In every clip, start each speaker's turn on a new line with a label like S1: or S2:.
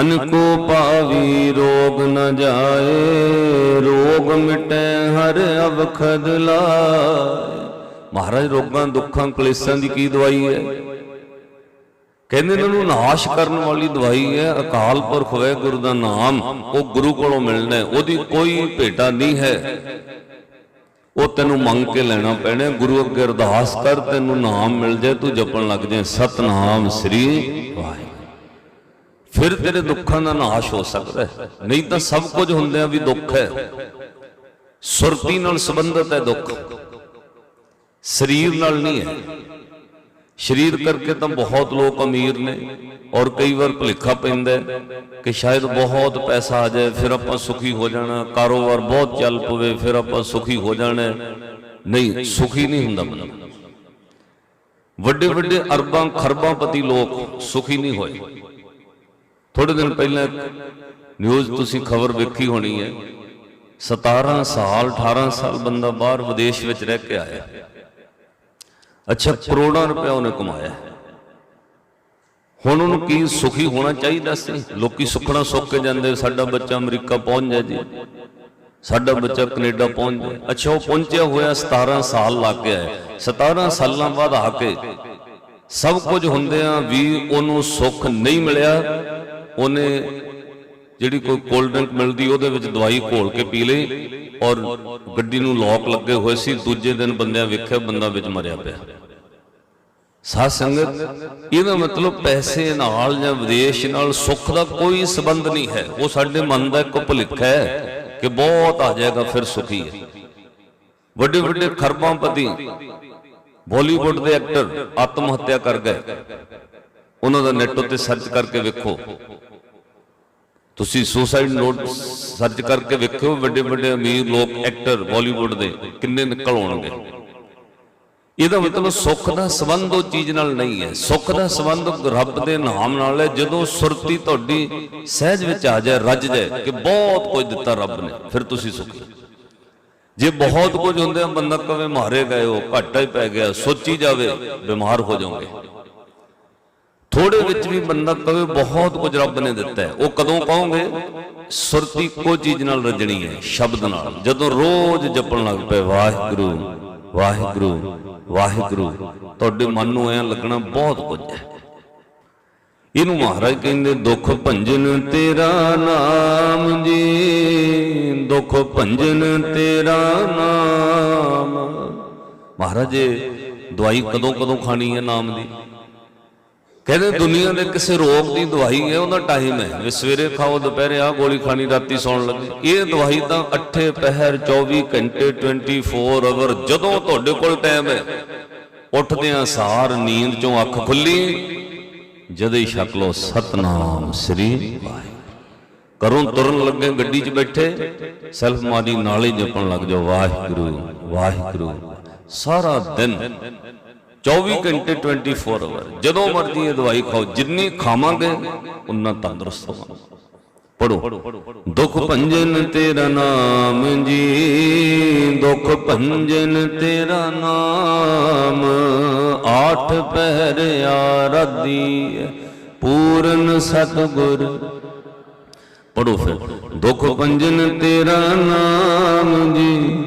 S1: ਅਨਕੋ ਭਾਵੀ ਰੋਗ ਨ ਜਾਏ, ਰੋਗ ਮਿਟੈ ਹਰ ਅਵਖਦ ਲਾਏ। ਮਹਾਰਾਜ, ਰੋਗਾਂ, ਦੁੱਖਾਂ, ਕਲੇਸ਼ਾਂ ਦੀ ਕੀ ਦਵਾਈ ਹੈ? ਕਹਿੰਦੇ ਇਹਨਾਂ ਨੂੰ ਨਾਸ਼ ਕਰਨ ਵਾਲੀ ਦਵਾਈ ਹੈ, ਅਕਾਲ ਪੁਰਖ ਵਾਹਿਗੁਰੂ ਦਾ ਨਾਮ, ਉਹ ਗੁਰੂ ਕੋਲੋਂ ਮਿਲਣਾ ਉਹਦੀ ਕੋਈ ਭੇਟਾ ਨਹੀਂ ਹੈ। ਉਹ ਤੈਨੂੰ ਮੰਗ ਕੇ ਲੈਣਾ ਪੈਣਾ ਗੁਰੂ ਅੱਗੇ ਅਰਦਾਸ ਕਰ, ਤੈਨੂੰ ਨਾਮ ਮਿਲ ਜਾਏ, ਤੂੰ ਜਪਣ ਲੱਗ ਜਾਏ। ਸਤਨਾਮ ਸ੍ਰੀ ਵਾਹਿਗੁਰੂ। ਫਿਰ ਤੇਰੇ ਦੁੱਖਾਂ ਦਾ ਨਾਸ਼ ਹੋ ਸਕਦਾ ਹੈ। ਨਹੀਂ ਤਾਂ ਸਭ ਕੁਝ ਹੁੰਦਿਆਂ ਵੀ ਦੁੱਖ ਹੈ। ਸੁਰਤੀ ਨਾਲ ਸੰਬੰਧਿਤ ਹੈ ਦੁੱਖ। ਸਰੀਰ ਨਾਲ ਨਹੀਂ ਹੈ। ਸਰੀਰ ਕਰਕੇ ਤਾਂ ਬਹੁਤ ਲੋਕ ਅਮੀਰ ਨੇ ਔਰ ਕਈ ਵਾਰ ਭੁਲੇਖਾ ਪੈਂਦਾ ਕਿ ਸ਼ਾਇਦ ਬਹੁਤ ਪੈਸਾ ਆ ਜਾਏ, ਫਿਰ ਆਪਾਂ ਸੁਖੀ ਹੋ ਜਾਣਾ। ਕਾਰੋਬਾਰ ਬਹੁਤ ਚੱਲ ਪਵੇ, ਫਿਰ ਆਪਾਂ ਸੁਖੀ ਹੋ ਜਾਣਾ। ਨਹੀਂ, ਸੁਖੀ ਨਹੀਂ ਹੁੰਦਾ ਬੰਦਾ। ਵੱਡੇ ਵੱਡੇ ਅਰਬਾਂ ਖਰਬਾਂ ਪਤੀ ਲੋਕ ਸੁਖੀ ਨਹੀਂ ਹੋਏ। ਥੋੜੇ ਦਿਨ ਪਹਿਲਾਂ ਨਿਊਜ਼ ਤੁਸੀਂ ਖਬਰ ਵੇਖੀ ਹੋਣੀ ਹੈ। 17 ਸਾਲ 18 ਸਾਲ ਬੰਦਾ ਬਾਹਰ ਵਿਦੇਸ਼ ਵਿੱਚ ਰਹਿ ਕੇ ਆਇਆ। ਅੱਛਾ, ਕਰੋੜਾਂ ਰੁਪਏ ਉਹਨੇ ਕਮਾਇਆ। ਹੁਣ ਉਹਨੂੰ ਕੀ ਸੁਖੀ ਹੋਣਾ ਚਾਹੀਦਾ ਸੀ? ਲੋਕੀ ਸੁਖਣਾ ਸੁੱਕ ਕੇ ਜਾਂਦੇ, ਸਾਡਾ ਬੱਚਾ ਅਮਰੀਕਾ ਪਹੁੰਚ ਜਾਏ ਜੀ। ਸਾਡਾ ਬੱਚਾ ਕੈਨੇਡਾ ਪਹੁੰਚ ਜਾਏ। ਅੱਛਾ, ਉਹ ਪਹੁੰਚਿਆ ਹੋਇਆ 17 ਸਾਲ ਲੱਗ ਗਿਆ ਹੈ। 17 ਸਾਲਾਂ ਬਾਅਦ ਆ ਕੇ ਸਭ ਕੁਝ ਹੁੰਦਿਆਂ ਵੀ ਉਹਨੂੰ ਸੁੱਖ ਨਹੀਂ ਮਿਲਿਆ। ਉਹਨੇ ਜਿਹੜੀ ਕੋਈ ਕੋਲਡ ਡਰਿੰਕ ਮਿਲਦੀ, ਉਹਦੇ ਵਿੱਚ ਦਵਾਈ ਘੋਲ ਕੇ ਪੀ ਲਈ ਔਰ ਗੱਡੀ ਨੂੰ ਲੋਕ ਲੱਗੇ ਹੋਏ ਸੀ। ਦੂਜੇ ਦਿਨ ਬੰਦਿਆਂ ਵੇਖਿਆ, ਬੰਦਾ ਵਿੱਚ ਮਰਿਆ ਪਿਆ। ਸਾਧ ਸੰਗਤ, ਇਹਦਾ ਮਤਲਬ ਪੈਸੇ ਨਾਲ ਜਾਂ ਵਿਦੇਸ਼ ਨਾਲ ਸੁੱਖ ਦਾ ਕੋਈ ਸੰਬੰਧ ਨਹੀਂ ਹੈ। ਉਹ ਸਾਡੇ ਮਨ ਦਾ ਇੱਕ ਭੁਲੇਖਾ ਹੈ ਕਿ ਬਹੁਤ ਆ ਜਾਏਗਾ, ਫਿਰ ਸੁਖੀ ਹੈ। ਵੱਡੇ ਵੱਡੇ ਖਰਬਾਂ ਪਤੀ ਬਾਲੀਵੁੱਡ ਦੇ ਐਕਟਰ ਆਤਮ ਹੱਤਿਆ ਕਰ ਗਏ। ਉਹਨਾਂ ਦਾ ਨੈਟ ਉੱਤੇ ਸਰਚ ਕਰਕੇ ਵੇਖੋ। ਤੁਸੀਂ ਸੁਸਾਈਡ ਨੋਟ ਸਰਚ ਕਰਕੇ ਵੇਖਿਓ, ਵੱਡੇ ਵੱਡੇ ਅਮੀਰ ਲੋਕ ਐਕਟਰ ਬਾਲੀਵੁੱਡ ਦੇ, ਕਿੰਨੇ ਨਿਕਲ ਆਉਣਗੇ। ਇਹਦਾ ਮਤਲਬ ਸੁੱਖ ਦਾ ਸੰਬੰਧ ਉਹ ਚੀਜ਼ ਨਾਲ ਨਹੀਂ ਹੈ। ਸੁੱਖ ਦਾ ਸੰਬੰਧ ਰੱਬ ਦੇ ਨਾਮ ਨਾਲ ਹੈ। ਜਦੋਂ ਸੁਰਤੀ ਤੁਹਾਡੀ ਸਹਿਜ ਵਿੱਚ ਆ ਜਾਏ, ਰੱਜ ਜਾਏ ਕਿ ਬਹੁਤ ਕੁਝ ਦਿੱਤਾ ਰੱਬ ਨੇ, ਫਿਰ ਤੁਸੀਂ ਸੁਖੀ ਜੇ ਬਹੁਤ ਕੁਝ ਹੁੰਦੇ ਬੰਦਾ ਕਵੇ ਮਾਰੇ ਗਏ ਹੋ, ਘਾਟਾ ਹੀ ਪੈ ਗਿਆ, ਸੋਚੀ ਜਾਵੇ, ਬਿਮਾਰ ਹੋ ਜਾਓਗੇ। ਥੋੜੇ ਵਿੱਚ ਵੀ ਬੰਦਾ ਕਵੇ ਬਹੁਤ ਕੁਝ ਰੱਬ ਨੇ ਦਿੱਤਾ ਹੈ। ਉਹ ਕਦੋਂ ਕਹੋਗੇ ਸੁਰਤੀ ਕੋ ਚੀਜ਼ ਨਾਲ ਰਜਣੀ ਹੈ, ਸ਼ਬਦ ਨਾਲ। ਜਦੋਂ ਰੋਜ਼ ਜਪਣ ਲੱਗ ਪਏ, ਵਾਹਿਗੁਰੂ ਵਾਹਿਗੁਰੂ ਵਾਹਿਗੁਰੂ, ਤੁਹਾਡੇ ਮਨ ਨੂੰ ਐ ਲੱਗਣਾ ਬਹੁਤ ਕੁਝ ਹੈ। ਇਹਨੂੰ ਮਹਾਰਾਜ ਕਹਿੰਦੇ, ਦੁੱਖ ਭੰਜਨ ਤੇਰਾ ਨਾਮ ਜੀ, ਦੁੱਖ ਭੰਜਨ ਤੇਰਾ ਨਾਮ। ਮਹਾਰਾਜ ਦਵਾਈ ਕਦੋਂ ਕਦੋਂ ਖਾਣੀ ਹੈ ਨਾਮ ਦੀ? ਕਹਿੰਦੇ ਦੁਨੀਆ ਦੇ ਕਿਸੇ ਰੋਗ ਦੀ ਦਵਾਈ ਹੈ ਉਹਦਾ ਟਾਈਮ ਹੈ। ਵੀ ਸਵੇਰੇ ਖਾਓ ਦੁਪਹਿਰੇ ਆ ਗੋਲੀ ਖਾਣੀ ਰਾਤੀ ਸੌਣ ਲੱਗੇ। ਇਹ ਦਵਾਈ ਤਾਂ ਅੱਠੇ ਪਹਿਰ 24 ਘੰਟੇ 24 ਆਵਰ ਜਦੋਂ ਤੁਹਾਡੇ ਕੋਲ ਟਾਈਮ ਹੈ ਉੱਠਦਿਆਂ ਸਾਰ ਨੀਂਦ ਚੋਂ ਅੱਖ ਖੁੱਲੀ। ਜਦੇ ਹੀ ਛਕ ਲੋ ਸਤਨਾਮ ਸ੍ਰੀ ਵਾਹਿਗੁਰੂ। ਕਰੋਂ ਤੁਰਨ ਲੱਗੇ ਗੱਡੀ 'ਚ ਬੈਠੇ ਸੈਲਫ ਮਾਰੀ ਨਾਲੇ ਜਪਣ ਲੱਗ ਜਾਓ ਵਾਹਿਗੁਰੂ। ਵਾਹਿਗੁਰੂ। ਸਾਰਾ ਦਿਨ 24 ਘੰਟੇ 24 ਆਵਰ ਜਦੋਂ ਮਰਜ਼ੀ ਇਹ ਦਵਾਈ ਖਾਓ ਜਿੰਨੀ ਖਾਵਾਂਗੇ ਉਨਾ ਤੰਦਰੁਸਤ ਹੋਵਾਂਗੇ। ਪੜੋ ਦੁਖ ਭੰਜਨ ਤੇਰਾ ਨਾਮ ਜੀ। ਦੁਖ ਭੰਜਨ ਤੇਰਾ ਨਾਮ। ਆਠ ਪਹਿਰ ਆਰਾਧੀ। ਪੂਰਨ ਸਤਗੁਰ। ਪੜੋ ਫਿਰ। ਦੁਖ ਭੰਜਨ ਤੇਰਾ ਨਾਮ ਜੀ।